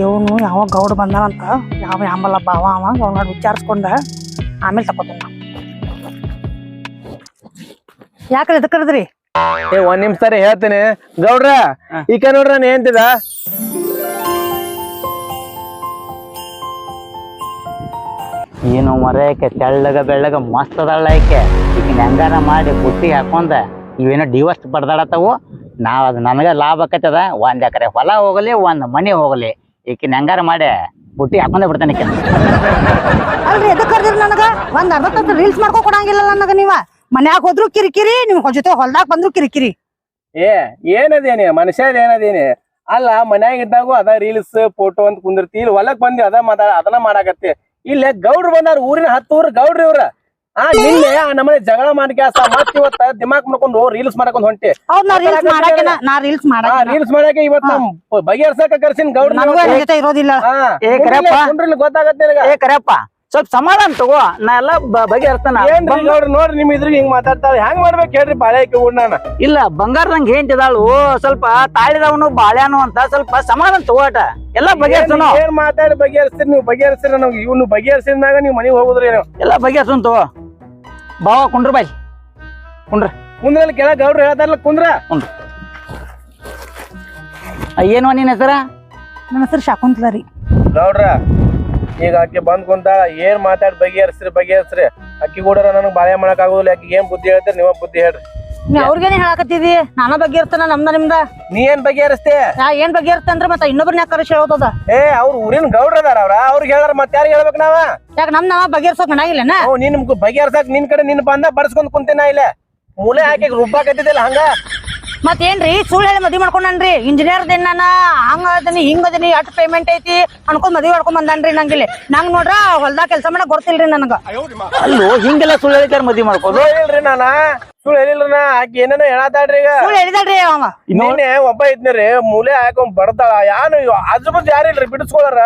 E: ಕೇವನು ಯಾವ ಗೌಡ ಬಂದಾನಂತ ಯಾವ ಆಂಬಲ್ಲ ಬಾವ ಅವ ಅವ್ನ ವಿಚಾರಿಸ್ಕೊಂಡ ಆಮೇಲೆ ತಕೋತೀನಿ ನಾ ಯಾಕ್ರಿ ಎದಕ್ ಕರೆದ್ರಿ?
C: ಏ ಒಂದ್ ನಿಮಿಷ ಸರಿ ಹೇಳ್ತೀನಿ. ಗೌಡ್ರ ಈಗ ನೋಡ್ರ ನಾನು ಏನ್ತಿದ
B: ಏನು ಮರೆಯಕ್ಕೆ ತೆಳ್ಳಗ ಬೆಳ್ಳಗ ಮಸ್ತ್ ಅದಾಳ ಈಕೆ. ಈಗಿನ ಹೆಂಗಾರ ಮಾಡಿ ಬುಟ್ಟಿ ಹಾಕೊಂಡ ಇವೇನೋ ಡಿವರ್ಸ್ ಬರ್ದಾಡತ್ತವು ನಾವು ಅದು ನನಗೆ ಲಾಭ ಆಕತ್ತದ ಒಂದ್ ಎಕರೆ ಹೊಲ ಹೋಗಲಿ ಒಂದ್ ಮನೆ ಹೋಗಲಿ. ಈಕಿನ ಹೆಂಗಾರ ಮಾಡಿ ಬುಟ್ಟಿ ಹಾಕೊಂಡೇ ಬಿಡ್ತಾನೆ ಈಕೆ
E: ಅಲ್ರಿ ಎದಕ್ ಕರೆದ್ರಿ ನನಗ? ಒಂದ್ ಅರ್ಧ ತಾಸ ರೀಲ್ಸ್ ಮಾಡ್ಕೊ ಕೊಡಂಗಿಲ್ಲ ನನಗ ನೀವ? ಮನ್ಯಾಗ ಹೋದ್ರು ಕಿರಿಕಿರಿ ನಿಮ್ ಜೊತೆ ಹೊಲ್ದಾಗ ಬಂದ್ರು ಕಿರಿಕಿರಿ.
C: ಏ ಏನದೇನಿ? ಮನುಷ್ಯ ಏನದೇನಿ? ಅಲ್ಲ ಮನ್ಯಾಗ ಇದ್ದಾಗೂ ಅದ ರೀಲ್ಸ್ ಫೋಟೋ ಅಂತ ಕುಂದಿರ್ತಿ. ಇಲ್ಲಿ ಹೊಲಕ್ ಬಂದಿ ಅದ ಮಾತಾಡ ಅದನ್ನ ಮಾಡಾಕತ್ತಿ. ಇಲ್ಲೇ ಗೌಡ್ರು ಬಂದಾರ ಊರಿನ ಹತ್ತು ಊರ್ ಗೌಡ್ರಿ ಇವ್ರ. ಆ ನಿನ್ನೆ ಆ ನಮ್ಮನೆ ಜಗಳ ಮಾಡ್ಕ್ಯಾಸ ಮತ್ ಇವತ್ತ ದಿಮಾಕ್ ಮಾಡ್ಕೊಂಡು ರೀಲ್ಸ್ ಮಾಡಕೊಂಡ್ ಹೊಂಟಿ.
E: ಹೌದ್ ನಾ ರೀಲ್ಸ್ ಮಾಡಾಕೆನ ನಾ ರೀಲ್ಸ್ ಮಾಡಾಕ
C: ರೀಲ್ಸ್ ಮಾಡಕ್ಕೆ ಇವತ್ ನಮ್ ಬಗೆಹರ್ಸಕ ಕರ್ಸಿನ್ ಗೌಡ
E: ನನಗೂ ಜೊತೆ ಇರೋದಿಲ್ಲ.
B: ಏ, ಕರೆಯಪ್ಪ.
C: ಗೊತ್ತಾಗತ್ತೆ ನಿನಗ?
B: ಏ ಕರೆಯಪ್ಪ. ಸ್ವಲ್ಪ ಸಮಾಧಾನ ತಗೋ. ನಾ ಎಲ್ಲ ಬಗೆಹರ್ತಾನ
C: ಏನ್ರಿ ಗೌಡ್ರ ನೋಡ್ರಿ ನಿಮ್ ಇದ್ರಿಗೆ ಹಿಂಗ್ ಮಾತಾಡ್ತಾಳೆ. ಹೆಂಗ್ ಮಾಡ್ಬೇಕು ಹೇಳ್ರಿ ಬಾಳೆಕ ಉಣ್ಣಾನ
B: ಇಲ್ಲ ಬಂಗಾರದಂಗ ಹೆಂಟಿದಾಳು ಸ್ವಲ್ಪ ತಾಳಿದವನು ಬಾಳ್ಯಾನು ಅಂತ ಸ್ವಲ್ಪ ಸಮಾಧಾನ ತಗೋಟ ಎಲ್ಲ ಬಗೆಹರ್ಸನು.
C: ಏನ್- ಮಾತಾಡಿ ಬಗೆಹರಿಸ್ತೀರಿ? ನೀವು ಬಗೆಹರಿಸ್ತೀರಿ ನಮ್ಗೆ? ಇವ್ನು ಬಗೆಹರಿಸಿದ್ಮ್ಯಾಗ ನೀವು ಮನೆಗೆ ಹೋಗುದ್ರಿ ಏನು
B: ಎಲ್ಲ ಬಗೆಹರ್ಸನ್ ತಗೋ. ಬಾವ ಕುಂಡ್ರ ಬಾಯ್. ಕುಂಡ್ರ.
C: ಕುಂದ್ರಲ್ಲಿ ಕೆಳಗ್ ಗೌಡ್ರು ಹೇಳ್ತಾರಲ್ಲ ಕುಂದ್ರ.
B: ಏನು ನಿನ್ನ ಹೆಸರ?
E: ನನ್ನ ಹೆಸರು ಶಾಕುಂತಲ ರೀ.
C: ಗೌಡ್ರ ಈಗ ಅಕ್ಕಿ ಬಂದ್ ಕುಂತ ಏನ್ ಮಾತಾಡ್ ಬಗೆಹರಿಸ್ರಿ ಬಗೆಹರಿಸ್ರಿ. ಅಕ್ಕಿ ಕೂಡ ನನಗ್ ಬಾಳೆ ಮಾಡಕ್ ಆಗೋದಿಲ್ಲ ಅಕ್ಕಿ ಏನ್ ಬುದ್ಧಿ ಹೇಳ್ತೀರಿ ನೀವ ಬುದ್ಧಿ ಹೇಳ್ರಿ.
E: ನೀ ಅವ್ರಿಗೇನೆ ಹೇಳಾಕತ್ತಿದಿ? ನಾನ ಬಗ್ಗೆ ಇರ್ತಾನ ನಮ್ದ ನಿಮ್ದ.
C: ನೀ ಏನ್ ಬಗೆಹರಿಸ್ತೆ
E: ನಾ ಏನ್ ಬಗ್ಗೆ ಇರ್ತಂದ್ರ ಮತ್ತ ಇನ್ನೊಬ್ರನ್ನ ಯಾಕೆ ಕರೆಸಿ ಹೇಳೋದದ.
C: ಏ ಅವ್ರ ಊರಿನ ಗೌಡ್ರ ಅದಾರ ಅವ್ರ. ಅವ್ರಿಗೆ ಹೇಳಾರ ಮತ್ತೆ ಯಾರು ಹೇಳ್ಬೇಕು ನಾವ?
E: ಯಾಕೆ ನಮ್ ನಾವ ಬಗ್ಗೆ ಇರ್ಸೋಕ್ ಮನಾಗಿಲ್ಲ
C: ಅವ್ ನೀನ್ ಬಗೆಹರ್ಸಾಕ್ ನಿನ್ ಕಡೆ ನಿನ್ ಬಂದ ಬಡ್ಸ್ಕೊಂಡ್ ಕುಂತಿನ ಇಲ್ಲ. ಮೂಲೆ ಹಾಕಿ ರುಬ್ಬಾಕತ್ತಿದ್ದಿಲ್ಲ ಹಂಗ?
E: ಮತ್ತೇನ್ರಿ ಸುಳ್ಳು ಹೇಳಿ ಮದ್ವಿ ಮಾಡ್ಕೊಂಡನ್ರಿ. ಇಂಜಿನಿಯರ್ ನಾನು? ಹಂಗ ಅದನಿ ಹಿಂಗ ಅದನಿ ಅಟ್ ಪೇಮೆಂಟ್ ಐತಿ ಅನ್ಕೊಂಡ್ ಮದ್ವಿ ಮಾಡ್ಕೊಂಡ್ ಬಂದನ್ರಿ ನಂಗಿಲ್ಲಿ. ನಂಗ್ ನೋಡ್ರ ಹೊಲ್ದಾಗ ಕೆಲಸ ಮಾಡಕ್ ಗೊತ್ತಿಲ್ರಿ ನನಗ.
B: ಅಲ್ಲೋ ಹಿಂಗೆಲ್ಲ ಸುಳ್ಳು ಹೇಳ್ತಾರೆ ಮದ್ವಿ
C: ಮಾಡ್ಕೊಂಡು? ಹೇಳ್ರಿ ನಾನ? ಸುಳ್ಳು ಹೇಳಿಲ್ರಿ ನಾ. ಆಕಿ ಏನೇನೋ ಈಗ.
E: ಸುಳ್ಳು ಹೇಳಿದಲ್ರಿ ಅವ.
C: ನಿನ್ನೆ ಒಬ್ಬ ಇದ್ನಿರಿ ಮೂಲೆ ಹಾಕೊಂಡ್ ಬರ್ತಾಳ ಯಾನು ಆಜು ಬಾಜು ಯಾರಿಲ್ರಿ ಬಿಡಿಸ್ಕೊಳಾರ?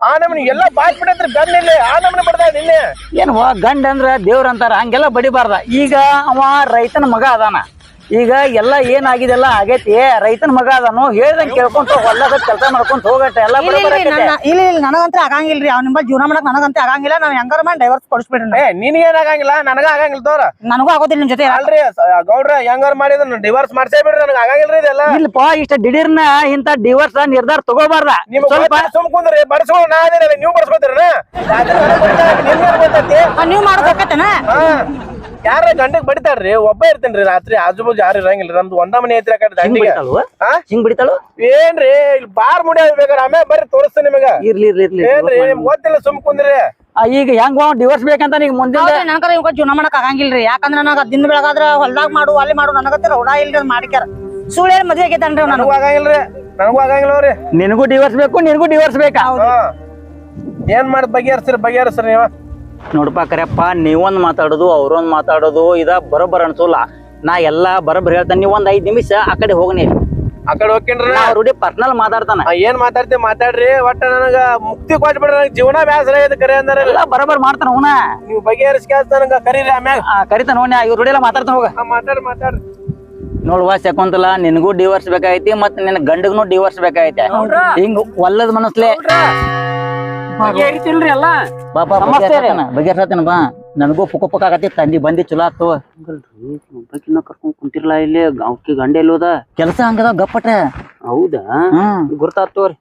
C: ಆ ನಮ್ನ ಎಲ್ಲಾ ಬಾಯ್ ಬಿಡತ್ರಿ ಗಂಡ ಇಲ್ಲಿ ಆ ನಮ್ನ ಬಡದ ನಿನ್ನೆ.
B: ಏನು ಗಂಡ ಅಂದ್ರ ದೇವ್ರ ಅಂತಾರ ಹಂಗೆಲ್ಲ ಬಡಿಬಾರ್ದ. ಈಗ ಅವ ರೈತನ ಮಗ ಅದಾನ. ಈಗ ಎಲ್ಲ ಏನಾಗಿದೆಲ್ಲ ಆಗೈತಿ? ರೈತನ ಮಗ ಅದನು ಹೇಳ್ದಂಗ್ ಕೇಳ್ಕೊಂತ ಹೊಲದ ಕೆಲಸ ಮಾಡ್ಕೊಂತ ಹೋಗಟ್ಟೆ ಎಲ್ಲ
E: ಇಲ್ಲ. ಇಲ್ಲ ನನಗಂತೂ ಆಗಂಗಿಲ್ರಿ. ಅವ್ನ ನಿಮ್ಮ ಜೀವನ ಮಾಡಕ್ ನನಗಂತ ಆಗಂಗಿಲ್ಲ. ನಾವ್ ಹೆಂಗಾರ ಮಾಡಿ ಡೈವರ್ಸ್ ಕೊಡಿಸ್ಬಿಡ್ರಿ
C: ಏ ಏನಾಗಂಗಿಲ್ಲ ಆಗಂಗಿಲ್ಲ? ನನಗ ಆಗಂಗಿಲ್ಲ ತೋರ.
E: ನನಗೂ ಆಗೋದಿಲ್ಲ ನಿಮ್ ಜೊತೆ
C: ಅಲ್ರಿ ಗೌಡ್ರ ಹೆಂಗಾರ ಮಾಡಿದ್ರ ಡಿವರ್ಸ್ ಮಾಡ್ಸೇ ಬಿಡ್ರಿ ನನಗ ಆಗಂಗಿಲ್ರಿ ಇದೆಲ್ಲ.
B: ಇಲ್ಲಪ್ಪ ಇಷ್ಟ ದಿಢೀರ್ನ ಇಂತ ಡಿವರ್ಸ್ ನಿರ್ಧಾರ ತಗೋಬಾರ್ದ.
C: ನಿಮ್
B: ಸ್ವಲ್ಪ
C: ಸುಮ್ ಕುಂದ್ರಿ ಬಡ್ಸ್ಕೊಂಡ್ ನಾ ನೀವು ಗೊತ್ತೈತಿ
E: ನೀವ್ ಮಾಡೋದಕ್ಕತ್ತೇನ
C: ಹಾ. ಯಾರ ಗಂಡಕ್ ಬಡಿತಾರ್ರಿ ಒಬ್ಬ ಇರ್ತೇನ್ರಿ ರಾತ್ರಿ. ಆಜು ಬಾಜು ಯಾರು ಇರಂಗಿಲ್ಲ ನಮ್ದು ಒಂದ ಮನೆ ಐತ್ರಿ ಆ ಕಡೆ
B: ಹಿಂಗ್
C: ದಂಡಿಗೆ.
B: ಬಿಡ್ತಾಳು
C: ಹಾ
B: ಹಿಂಗ್ ಬಿಡ್ತಾಳು?
C: ಏನ್ರಿ? ಇಲ್ಲಿ ಬಾರ್ ಮುಡಿ ಬೇಕಾರೆ ಆಮೇಲೆ ಬರ್ರಿ ತೋರಿಸ್ತೇನೆ ನಿಮಗ.
B: ಇರ್ಲಿ ಇರ್ಲಿ ಇರ್ಲಿ
C: ಏನ್ರಿ? ನಿಮ್ಗ್ ಗೊತ್ತಿಲ್ಲ ಸುಮ್ ಕುಂದ್ರಿ.
B: ಆ, ಈಗ ಹೆಂಗ್ ಡಿವೋರ್ಸ್ ಬೇಕಂತ ನೀವು ಮುಂದಿನ
E: ಹೌದ್ರಿ ನನಗರ ಇವಾಗ ಜೀವನ ಮಾಡಕ್ ಆಗಂಗಿಲ್ರಿ. ಯಾಕಂದ್ರ ನನಗ ದಿನ ಬೆಳಗಾದ್ರ ಹೊಲ್ದಾಗ ಮಾಡು ಅಲ್ಲಿ ಮಾಡು ನನಗತ್ತಿರ ಹುಡ ಇಲ್ರಿ ಅದ್ ಮಾಡಿಕ್ಯಾರ. ಸುಳ್ಳು ಹೇಳಿ ಮದ್ವೆ ಆಗೈತನ್ರಿ ನನಗ
C: ನನಗೂ ಆಗಂಗಿಲ್ರಿ. ನನಗೂ ಆಗಂಗಿಲ್ಲ ಅವ್ರಿ.
B: ನಿನಗೂ ಡಿವೋರ್ಸ್ ಬೇಕು ನಿನಗೂ ಡಿವೋರ್ಸ್ ಬೇಕಾ?
C: ಹಾ. ಏನ್ ಮಾಡಿ ಬಗೆಹರಿಸ್ರಿ ಬಗೆಹರಿಸ್ರಿ ನೀವ.
B: ನೋಡಪ್ಪ ಕರೆಯಪ್ಪ ನೀವೊಂದ್ ಮಾತಾಡೋದು ಅವ್ರೊಂದು ಮಾತಾಡೋದು ಇದ ಬರೋಬ್ಬರ ಅನ್ಸೋಲ್ಲ. ನಾ ಎಲ್ಲ ಬರೋಬ್ಬರ ಹೇಳ್ತಾನೆ ನೀವು ಒಂದ್ ಐದ್ ನಿಮಿಷ ಆ ಕಡೆ ಹೋಗನಿ.
C: ಆ ಕಡೆ ಹೋಗ್ಕೊಂಡ್ರಿ
B: ನಾ ರೂಢಿ ಪರ್ಸನಲ್ ಮಾತಾಡ್ತಾನ.
C: ಏನ್ ಮಾತಾಡ್ತಿ ಮಾತಾಡ್ರಿ ಒಟ್ಟ ನನಗ ಮುಕ್ತಿ ಕೊಟ್ಬಿಡ್ರಿ ನನಗೆ ಜೀವನ ಬ್ಯಾಸರ ಇದು ಕರೆ ಅಂದ್ರೆ.
B: ಎಲ್ಲ ಬರೋಬ್ಬರ ಮಾಡ್ತಾನ ಅವನ.
C: ನೀವು ಬಗೆಹರಿಸಿ ನನಗ ಕರೀರಿ ಆಮ್ಯಾಗ
B: ಕರಿತಾನ ಹೋಣ ಇವ್ರ ರೂಢಿ ಎಲ್ಲ ಮಾತಾಡ್ತಾನ ಹೋಗ.
C: ಮಾತಾಡ್ರಿ ಮಾತಾಡ್ರಿ
B: ನೋಡುವ ಶಕುಂತಲ ನಿನಗೂ ಡಿವೋರ್ಸ್ ಬೇಕಾಗೈತಿ ಮತ್ ನಿನ್ ಗಂಡಗ್ನು ಡಿವೋರ್ಸ್ ಬೇಕಾಗೈತೆ. ಹಿಂಗ್ ಒಲ್ಲದ ಮನಸ್ಲೆ.
A: ಎಲ್ಲ
B: ಬಾ ನನಗೂ ಪುಕ್ಕ ಪುಕ್ಕ ಆಗತ್ತೆ ತಂದಿ ಬಂದಿ ಚಲೋ ಆತು
A: ಒಬ್ಬಾಕಿನ ಕರ್ಕೊಂಡ್ ಕುಂತಿರ್ಲಾ ಇಲ್ಲಿ? ಗಾಂವ್ಕಿ ಗಂಡ ಎಲ್ಲೋದ
B: ಕೆಲಸ ಹಂಗದ ಗಪ್ಪಟ
A: ಹೌದಾ? ಗುರ್ತಾಗ್ತವ್ರಿ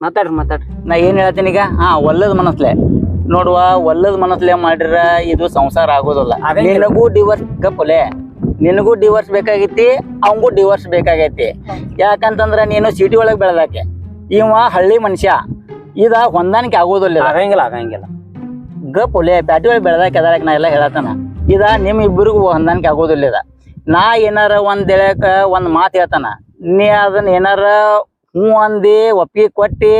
A: ಮಾತಾಡ್ರಿ ಮಾತಾಡ್ರಿ.
B: ನಾ ಏನ್ ಹೇಳ್ತೀನಿ ಈಗ? ಹಾ ಒಲ್ಲದ ಮನಸ್ಲೆ. ನೋಡುವ ಒಲ್ಲದ ಮನಸ್ಲೆ ಮಾಡಿರ ಇದು ಸಂಸಾರ ಆಗೋದಿಲ್ಲ. ನಿನಗೂ ಡಿವೋರ್ಸ್ ಗಪ್ಪಲೆ. ನಿನಗೂ ಡಿವೋರ್ಸ್ ಬೇಕಾಗೈತಿ ಅವಂಗೂ ಡಿವೋರ್ಸ್ ಬೇಕಾಗೈತಿ. ಯಾಕಂತಂದ್ರ ನೀನು ಸಿಟಿ ಒಳಗ್ ಬೆಳೆದಾಕೆ. ಇವ ಹಳ್ಳಿ ಮನುಷ್ಯ. ಇದ ಹೊಂದಾಣಿಕೆ ಆಗೋದಿಲ್ಲ ಇದು.
A: ಆಗಂಗಿಲ್ಲ ಆಗಂಗಿಲ್ಲ.
B: ಗಪ್ ಒಲೆ ಪ್ಯಾಟಿ ಒಳಗೆ ಬೆಳೆದಾಕ ನಾ ಎಲ್ಲ ಹೇಳತ್ತಾನ. ಇದ ನಿಮ್ ಇಬ್ಬರಿಗೂ ಹೊಂದಾಣಿಕೆ ಆಗೋದಿಲ್ಲ ಇದ. ನಾ ಏನಾರ ಒಂದ್ ಎಳಕ ಒಂದ್ ಮಾತು ಹೇಳ್ತಾನ. ನೀ ಅದನ್ನ ಏನಾರ ಹ್ಞೂ ಅಂದಿ ಒಪ್ಪಿಗೆ ಕೊಟ್ಟಿ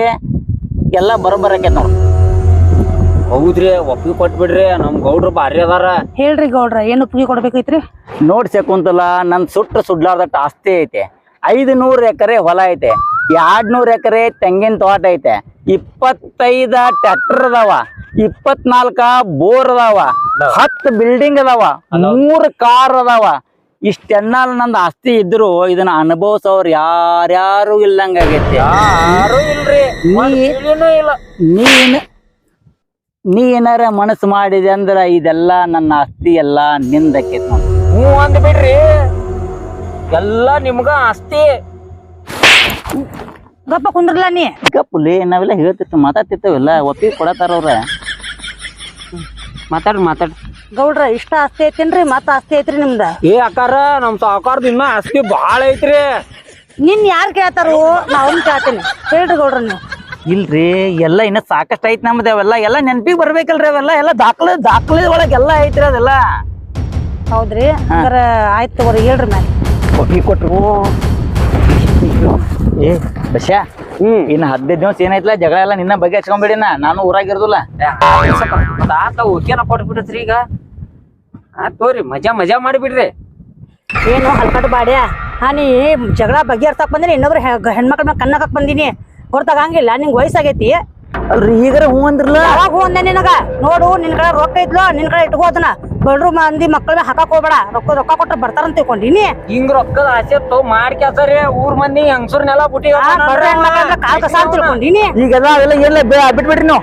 B: ಎಲ್ಲ ಬರೋಬ್ಬರ ಆಕೈತ್ ನೋಡು.
A: ಹೌದ್ರಿ ಒಪ್ಪಿಗೆ ಕೊಟ್ಬಿಡ್ರಿ ನಮ್ ಗೌಡ್ರು ಭಾರಿ ಅದಾರ.
E: ಹೇಳ್ರಿ ಗೌಡ್ರ ಏನು ಒಪ್ಪಿಗೆ ಕೊಡ್ಬೇಕೈತ್ರಿ?
B: ನೋಡ್ ಶಕುಂತಲ ನನ್ ಸುಟ್ಟ ಸುಡ್ಲಾರ್ದಟ್ಟ ಆಸ್ತಿ ಐತೆ. ಐದು ನೂರು ಎಕರೆ ಹೊಲ ಐತೆ. ಎರಡ್ ನೂರ್ ಎಕರೆ ತೆಂಗಿನ ತೋಟ ಐತೆ. ಇಪ್ಪತ್ತೈದ ಟ್ರ್ಯಾಕ್ಟರ್ ಅದಾವ. ಇಪ್ಪತ್ನಾಲ್ಕ ಬೋರ್ ಅದಾವ. ಹತ್ತು ಬಿಲ್ಡಿಂಗ್ ಅದಾವ. ಮೂರ್ ಕಾರ್ ಅದಾವ. ಇಷ್ಟೆನ್ನ ನಂದು ಆಸ್ತಿ ಇದ್ರು ಇದನ್ನ ಅನುಭವಿಸೋರ್ ಯಾರ್ಯಾರು
A: ಇಲ್ರಿ. ಒಂದ್
B: ನೀ- ನೀನ್ ಏನಾರ ಮನಸ್ಸು ಮಾಡಿದೆ ಅಂದ್ರ ಇದೆಲ್ಲ ನನ್ನ ಆಸ್ತಿ ಎಲ್ಲ ನಿಂದಕ್ಕೆ
A: ನೀವು ಅಂದ್ ಬಿಡ್ರಿ. ಎಲ್ಲ ನಿಮ್ಗ ಆಸ್ತಿ.
E: ಗಪ್ಪ ಕುಂದ್ರಲ್ಲ ನೀ?
B: ಗಪ್ಪುಲಿ ನಾವೆಲ್ಲ ಹೇಳ್ತಿರ್ತೀವಿ ಮಾತಾಡ್ತಿರ್ತೇವಲ್ಲ ಒಪ್ಪಿಗೆ ಕೊಡತಾರ ಅವ್ರ.
A: ಮಾತಾಡ್ರಿ ಮಾತಾಡ್ರಿ
E: ಗೌಡ್ರ ಇಷ್ಟ ಆಸ್ತಿ ಐತೇನ್ರಿ? ಮತ್ತ ಆಸ್ತಿ ಐತ್ರಿ ನಿಮ್ದ?
A: ಏ ಅಕ್ಕಾರ ನಮ್ ಸಾವುಕಾರ್ದ ಇನ್ನ ಆಸ್ತಿ ಬಾಳ ಐತ್ರಿ.
E: ನಿನ್ ಯಾರ್ ಕೇಳ್ತಾರೋ ನಾ ಅವ್ನ್ ಕೇಳ್ತೀನಿ. ಹೇಳ್ರಿ ಗೌಡ್ರ ನೀವು.
B: ಇಲ್ರಿ ಎಲ್ಲ ಇನ್ನ ಸಾಕಷ್ಟು ಐತಿ ನಮ್ದು ಅವೆಲ್ಲ. ಎಲ್ಲ ನೆನ್ಪಿಗೆ ಬರ್ಬೇಕಲ್ರಿ ಅವೆಲ್ಲ. ಎಲ್ಲ ದಾಖಲೆ ದಾಖಲೆ ಒಳಗೆ ಎಲ್ಲ ಐತ್ರಿ ಅದೆಲ್ಲ.
E: ಹೌದ್ರಿ ಹಂಗಾರ ಆಯ್ತು ತಗೋರಿ ಹೇಳ್ರಿ ಮ್ಯಾಲೆ.
B: ಕೊಟ್ಟಿ ಕೊಟ್ರು. ಬಸ್ಯ
A: ಹ್ಮ್.
B: ಇನ್ನು ಹದಿನೈದು ದಿವಸ ಏನೈತ್ಲ ಜಗಳ ಎಲ್ಲ ನಿನ್ನ ಬಗ್ಗೆ ಹಚ್ಕೊಂಬಿಡಿನ? ನಾನು ಊರಾಗಿರ್ದಿಲ್ಲ.
A: ಆತ ಓಕೆನ ಕೊಟ್ಬಿಡತ್ರಿ ಈಗ. ಆ ತೋರಿ ಮಜಾ ಮಜಾ ಮಾಡಿಬಿಡ್ರಿ.
E: ಏನು ಹಲ್ಕಟ್ ಬಾಡ್ಯಾ? ಹಾ ನೀ ಜಗಳ ಬಗೆಹರ್ಸಕ್ ಬಂದಿನಿ ಇನ್ನೊಬ್ರು ಹೆಣ್ಮಕ್ಳ ಕಣ್ಣಾಕಕ್ ಬಂದಿನಿ. ಹೊರತಾಗಂಗಿಲ್ಲ ನಿಂಗೆ ವಯಸ್ಸಾಗೈತಿ.
B: ಅಲ್ರಿ ಈಗರ ಹ್ಞೂ ಅಂದ್ರಲ್ಲ?
E: ಯಾವಾಗ ಹೂ ಅಂದೆ ನಿನಗ? ನೋಡು ನಿನ್ ಕಡೆ ರೊಕ್ಕ ಇದ್ಲು ನಿನ್ ಕಡೆ ಇಟ್ಕೋ ಅದನ್ನ. ಬಡ್ರು ಮಂದಿ ಮಕ್ಕಳ ಹಾಕಕ್ ಹೋಗ್ಬೇಡ. ರೊಕ್ಕ ರೊಕ್ಕ ಬರ್ತಾರ ಬರ್ತಾರಂತ ತಿಳ್ಕೊಂಡಿನಿ
A: ಹಿಂಗ್ ರೊಕ್ಕದ ಆಸೆ ತೋ ಮಾಡ್ಕ್ಯಾಸರಿ ಊರ್ ಮಂದಿ ಹೆಂಗಸರ್ನೆಲ್ಲ ಬುಟ್ಟಿ
E: ಕಾಲ್ ಕಸ ಅಂತ ತಿಳ್ಕೊಂಡಿನಿ
B: ಈಗೆಲ್ಲ ಅವೆಲ್ಲ ಏನಿಲ್ಲ ಬಿಟ್ಬಿಡ್ರಿ ನೀವು?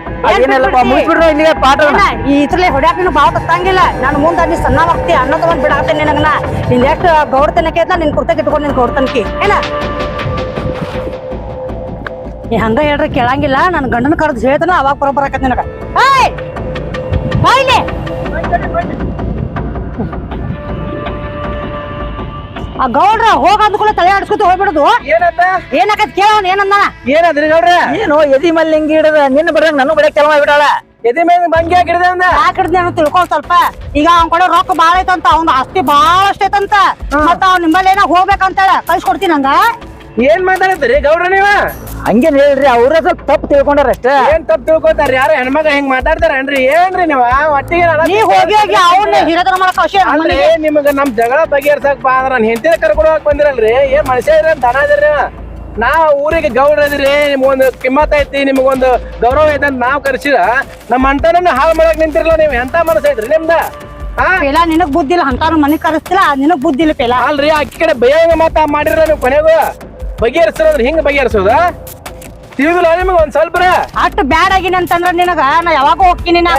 B: ಮುಗಿಸ್ಬಿಡ್ರಿ ಇಲ್ಲಿಗೆ ಪಾಠ.
E: ಈ ಇದ್ರಲ್ಲೇ ಹೊಡ್ಯಾಕ ನೀನು ಬಾಳ ತತ್ತಂಗಿಲ್ಲ ನಾನು ಮುಂದೆ ಅಲ್ಲಿ ಸಣ್ಣ ಹೋಗ್ತಿ ಅನ್ನ ಒಂದ್ ಬಿಡಾಕತ್ತೇನೆ ನಿನಗನ. ನಿನ್ ಎಷ್ಟು ಗೌರ್ತನಕ್ಕೆ ನಿನ್ ಕುರ್ತಾಗ ಇಟ್ಕೊಂಡು ನಿನ್ ಗೌಡ್ತನಕಿ ಏನ? ನೀ ಹಂಗ ಹೇಳ್ರಿ ಕೇಳಂಗಿಲ್ಲ. ನನ್ ಗಂಡನ ಕರೆದು ಹೇಳ್ತಾನ ಅವಾಗ ಬರೋಬ್ಬರ ಆಕತ್ ನಿನಗ. ಏಯ್! ಬಾಯ್ಲೆ ಆ ಗೌಡ್ರ ಹೋಗ ಕೂಡ ತಲೆ ಆಡ್ಸ್ಕೊತ ಹೋಗ್ಬಿಡುದು.
C: ಏನಂತ
E: ಏನಾಕತ್ ಕೇಳವನ್ ಏನಂದಾನ?
C: ಏನದ್ರಿ ಗೌಡ್ರ?
B: ಏನು ಎದಿ ಮೇಲೆ ಹಿಂಗೆ ಹಿಡದ ನಿನ್ನ ಬರಂಗ ನಾನು ಬಡಕ್ ಕೆಲವ ಬಿಡಾಳ
C: ಎದಿ ಮೇಲೆ ಬಂಗಿ ಹಾಕಿಡ್ದೆ ಅಂದ?
E: ಹಾಕಿಡ್ದೆ ಅನ್ನೋ ತಿಳ್ಕೊ ಸ್ವಲ್ಪ. ಈಗ ಅವ್ನ ಕಡೆ ರೊಕ್ಕ ಬಾಳ ಐತಂತ ಅವ್ನ ಆಸ್ತಿ ಬಾಳಷ್ಟ ಐತಂತ. ಮತ್ತ ಅವ್ನ ನಿಮ್ಮಲ್ಲಿ ಏನೋ ಕಳ್ಸಿ ಕೊಡ್ತೀನಿ ಹಂಗ.
C: ಏನ್ ಮಾತಾಡತ್ರಿ ಗೌಡ್ರ ನೀವ?
B: ಹಂಗೇನ್ ಹೇಳ್ರಿ ಅವ್ರ ಸ್ವಲ್ಪ ತಪ್ಪು ತಿಳ್ಕೊಂಡಾರ ಅಷ್ಟೇ.
C: ಏನ್ ತಪ್ಪು ತಿಳ್ಕೊತಾರ ಯಾರು? ಹೆಣ್ಮಗ ಹೆಂಗ್ ಮಾತಾಡ್ತಾರ ಏನ್ರಿ ನೀವ? ಒಟ್ಟಿಗೆ ನಿಮ್ಗ
E: ನೀ ಹೋಗಿ ಹೋಗಿ ಅವ್ನ ಹಿರದ್ರ ಮಾಡಕ್ ಅವಶ್ಯ
C: ಅಲ್ರಿ ನಿಮಗ ನಮ್ ಜಗಳ ಬಗೆಹರ್ಸಕ್ ಬಾ ಅಂದ್ರ ನಾನು ಹೆಂಡತಿ ಕರ್ಕೊಂಡು ಹೋಗಕ್ ಬಂದಿರಲ್ರಿ? ಏನ್ ಮನುಷ್ಯ ಇರ ದನ ಇದ್ರಿ. ನಾ ಊರಿಗೆ ಗೌರವ ಇದ್ರಿ ನಿಮ್ಗೊಂದು ಕಿಮ್ಮತ್ ಐತಿ ನಿಮ್ಗೊಂದು ಗೌರವ ಐತೆ ಅಂತ ನಾವ್ ಕರ್ಸಿರ ನಮ್ಮ ಅಂಟನನ್ನ ಹಾಳು ಮಾಡಕ್ ನಿಂತಿರಲ್ಲ ನೀವು. ಎಂತ ಮನಸ್ಸು ಐತ್ರಿ ನಿಮ್ದ? ಹಾ
E: ಪೇಲಾ ನಿನಗ್ ಬುದ್ಧಿ ಇಲ್ಲ ಅಂತಾನು ಮನೆ ಕರೆಸ್ತಿಲ್ಲ ನಿನಗ್ ಬುದ್ಧಿ ಇಲ್ಲ ಪೇಲಾ.
C: ಅಲ್ರಿ ಅಕ್ಕಿ ಕಡೆ ಬೈಯಂಗ ಮಾತಾ ಮಾಡಿರ ನೀವು ಕೊನೆಗೂ. ಬಗೆಹರಿಸೋದ್ರ ಹಿಂಗ ಬಗೆಹರಿಸೋದ? ತಿಳಿದಿಲ್ಲ ನಿಮಗೆ ಒಂದ್ ಸ್ವಲ್ಪ
E: ಅಷ್ಟು ಬ್ಯಾಡ್ ಆಗಿನ ಅಂತಂದ್ರ ನಿನಗ ನಾ ಯಾವಾಗ ಹೋಗ್ತೀನಿ ನಾ.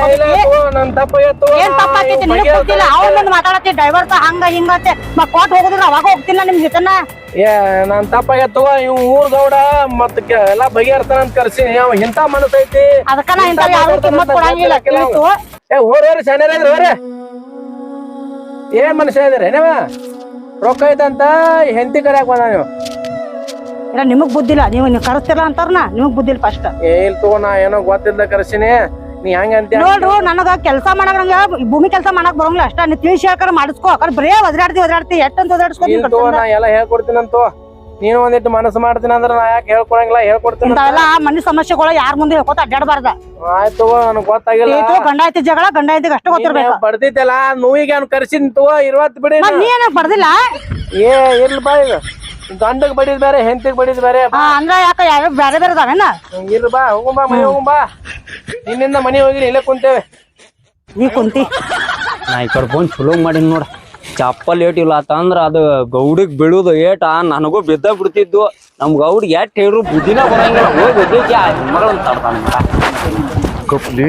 C: ನನ್ ತಪ್ಪ
E: ಏನ್ ತಪ್ಪಾಕೈತಿ ನಿನಗ್ ಗೊತ್ತಿಲ್ಲ? ಅವ್ನ ಮುಂದ್ ಮಾತಾಡತ್ತಿ ಡ್ರೈವರ್ ಹಂಗ ಹಿಂಗ ಮತ್ ಕೋಟ್ ಹೋಗುದ್ರ ಅವಾಗ ಹೋಗ್ತಿಲ್ಲ ನಿಮ್ ಜೊತೆನ?
C: ಏ ನನ್ ತಪ್ಪಾಗತ್ತವ ಇವ್ ಊರ್ ಗೌಡ ಮತ್ ಎಲ್ಲಾ ಬಗೆಹರ್ತಾನ ಅಂತ ಕರ್ಸಿ ಅವ ಇಂತ ಮನಸ್ಸು ಐತಿ.
E: ಅದಕ್ಕ ನಾ ಇಂತ ಯಾರು ಕಿಮ್ಮತ್ ಕೊಡಂಗಿಲ್ಲ ತಿಳಿತು
C: ಏ ಹೋರ್ರಿ ಸಣ್ಣ ಹೋರಿ. ಏನ್ ಮನುಷ್ಯ ಇದ್ರಿ ನೀವ? ರೊಕ್ಕ ಐತಂತ ಹೆಂಡತಿ ಕರ್ಯಾಕ್ ಬಂದ ನೀವು
E: ಇಲ್ಲ ನಿಮಗ್ ಬುದ್ಧಿಲ್ಲ ನೀವು ನೀವು ಕರೆಸ್ತಿಲ್ಲ ಅಂತಾರನ ನಿಮಗ್ ಬುದ್ಧಿ ಇಲ್ಲ ಫಸ್ಟ್
C: ಏ ಇಲ್ ತಗೋ ನಾ ಏನೋ ಗೊತ್ತಿಲ್ಲ ಕರ್ಸಿನಿ ನೀ ಹಂಗ ಅಂತ
E: ನೋಡ್ರು ನನಗ ಕೆಲಸ ಮಾಡಕ್ ನಂಗ ಭೂಮಿ ಕೆಲಸ ಮಾಡಕ್ ಬರಂಗಿಲ್ಲ ಅಷ್ಟ. ನೀ ತಿಳಿಸಿ ಹೇಳ್ಕರ ಮಾಡಿಸ್ಕೋ. ಅಕ್ಕ ಬರೇ ಒದ್ರಾಡ್ತಿ ಒದ್ರಾಡ್ತಿ ಎಟ್ಟಂತ
C: ಒದರಾಡ್ಸ್ಕೊ ತಗೋ ನಾ ಎಲ್ಲ ಹೇಳ್ಕೊಡ್ತೀನಂತ. ನೀನು ಒಂದಿಟ್ಟು ಮನಸ್ಸು ಮಾಡ್ತೀನಿ ಅಂದ್ರೆ ನಾ ಯಾಕೆ ಹೇಳ್ಕೊಳಂಗಿಲ್ಲ? ಹೇಳ್ಕೊಡ್ತೀನಿ
E: ಇಂಥವೆಲ್ಲ ಮನಿ ಸಮಸ್ಯೆಗಳು ಯಾರ ಮುಂದೆ ಹೇಳ್ಕೊತ ಅಡ್ಡಾಡಬಾರ್ದ.
C: ಆಯ್ತು ನನ್ ನನಗ್ ಗೊತ್ತಾಗಿಲ್ಲ.
E: ಗಂಡ ಐತಿ ಜಗಳ ಗಂಡ ಐತಿ ಅಷ್ಟೇ ಗೊತ್ತಿರ್ಬೇಕು.
C: ಬಡ್ದಿದ್ದಲ್ಲ ನೋವಿಗೆ ಅವ್ನು ಕರ್ಸಿನ್ ತಗೋ ಇರುವತ್ತು ಬಿಡಿ
E: ನೀ ಏನ ಬರ್ದಿಲ್ಲ?
C: ಏ ಇರ್ಲಿ ಬಾ ಈಗ ಗಂಡಗ್ ಬಡಿದ್ ಬೇರೆ ಹೆಂಡತಿಗ್ ಬಡಿದ್ ಬೇರೆ.
E: ಆ, ಅಂದ್ರ ಯಾಕ ಯಾರು ಬೇರೆ ಬೇರೆ ಅದಾವೇನ?
C: ಇರ್ಲಿ ಬಾ ಹೋಗುಂಬಾ ಮನೆ ಹೋಗುಂಬಾ. ನಿನ್ನಿಂದ ಮನೆ ಹೋಗಿ ಇಲ್ಲೇ ಕುಂತೇವೆ.
E: ನೀ ಕುಂತಿ.
A: ನಾ ಈ ಕಡೆ ಬಂದು ಚಲೋ ಮಾಡಿನ್ ನೋಡ. ಚಪ್ಪಲ್ ಏಟ್ ಇಲ್ಲ ಅಂತಂದ್ರ ಅದು ಗೌಡಿಗ್ ಬೀಳುದು ಏಟ ನನಗೂ ಬಿದ್ದ ಬಿಡ್ತಿದ್ದು ನಮ್ ಗೌಡ್ ಎಟ್ ಹೇಳ್ರು ಬುದ್ಧಿನ ಬರಂಗಿಲ್ಲ. ಹೋಗಿ ಒದ್ದಕ್ಕೆ ಮಗಳ ತಡ್ತಾನ
B: ಕಪ್ಲಿ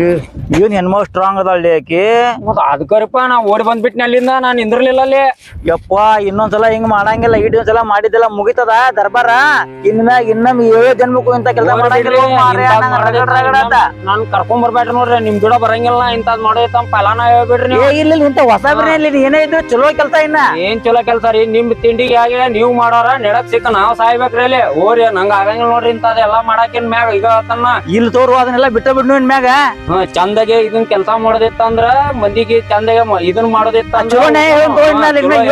B: ಏನ್ ಹೆಣ್ಮಗ್ ಸ್ಟ್ರಾಂಗ್ ಅದ ಆಕಿ?
A: ಮತ್ತ ಅದಕ್ಕರಿಪ್ಪ ನಾ ಓಡಿ ಬಂದ್ಬಿಟ್ನಿ ಅಲ್ಲಿಂದ ನಾನ್ ನಿಂದ್ರಲಿಲ್ಲ ಅಲ್ಲಿ.
B: ಯಪ್ಪ ಇನ್ನೊಂದ್ಸಲ ಹಿಂಗ್ ಮಾಡಂಗಿಲ್ಲ ಇಡೊಂದ್ಸಲ ಮಾಡಿದ್ದೆಲ್ಲ ಮುಗಿತದ ದರ್ಬಾರ? ಇನ್ಮ್ಯಾಗ ಇನ್ನೊಮ್ಮೆ ಏಳು ಜನ್ಮಕ್ಕೂ ಇಂತ ಕೆಲಸ ಮಾಡಂಗಿಲ್ಲ.
A: ನಾನ್ ಕರ್ಕೊಂಡ್ ಬರ್ಬೇಡ್ರಿ ನೋಡ್ರಿ ನಿಮ್ ಗಿಡ ಬರಂಗಿಲ್ಲ ಇಂತ ಮಾಡೋಯ್ತ ಫಲಾನ ಹೇಳ್ಬಿಡ್ರಿ ನೀವು.
B: ಇಲ್ಲ ಇಂತ ಹೊಸ ಬಿರಿಯಾನಿ ಇಲ್ಲಿ ಏನೇ ಇದ್ರು ಚಲೋ ಕೆಲಸ ಇನ್ನ.
A: ಏನ್ ಚಲೋ ಕೆಲ್ಸ ರೀ ನಿಮ್ ತಿಂಡಿಗೆ ಆಗಿ ನೀವ್ ಮಾಡೋರ ನೆಡಕ್ ಸಿಕ್ಕ ನಾವ್ ಸಾಯ್ಬೇಕ್ರಿ ಅಲ್ಲಿ. ಓರಿ ನಂಗ ಆಗಂಗಿಲ್ಲ ನೋಡ್ರಿ ಇಂತದೆಲ್ಲ ಎಲ್ಲಾ ಮಾಡಾಕಿನ್ ಮ್ಯಾಗ ಈಗ ತನ್ನ
B: ಇಲ್ಲಿ ತೋರು ಅದನ್ನೆಲ್ಲ ಬಿಟ್ಟ ಬಿಡ್ನು ಇನ್
A: ಹ್ಮ್ ಚಂದಗೆ ಇದನ್ ಕೆಲಸ ಮಾಡೋದಿತ್ತಂದ್ರ ಮಂದಿಗೆ ಚಂದಗೆ ಇದನ್ ಮಾಡೋದಿತ್ತ
B: ಚಲೋ ನ್ಯಾಯ ನ್ಯಾಯ.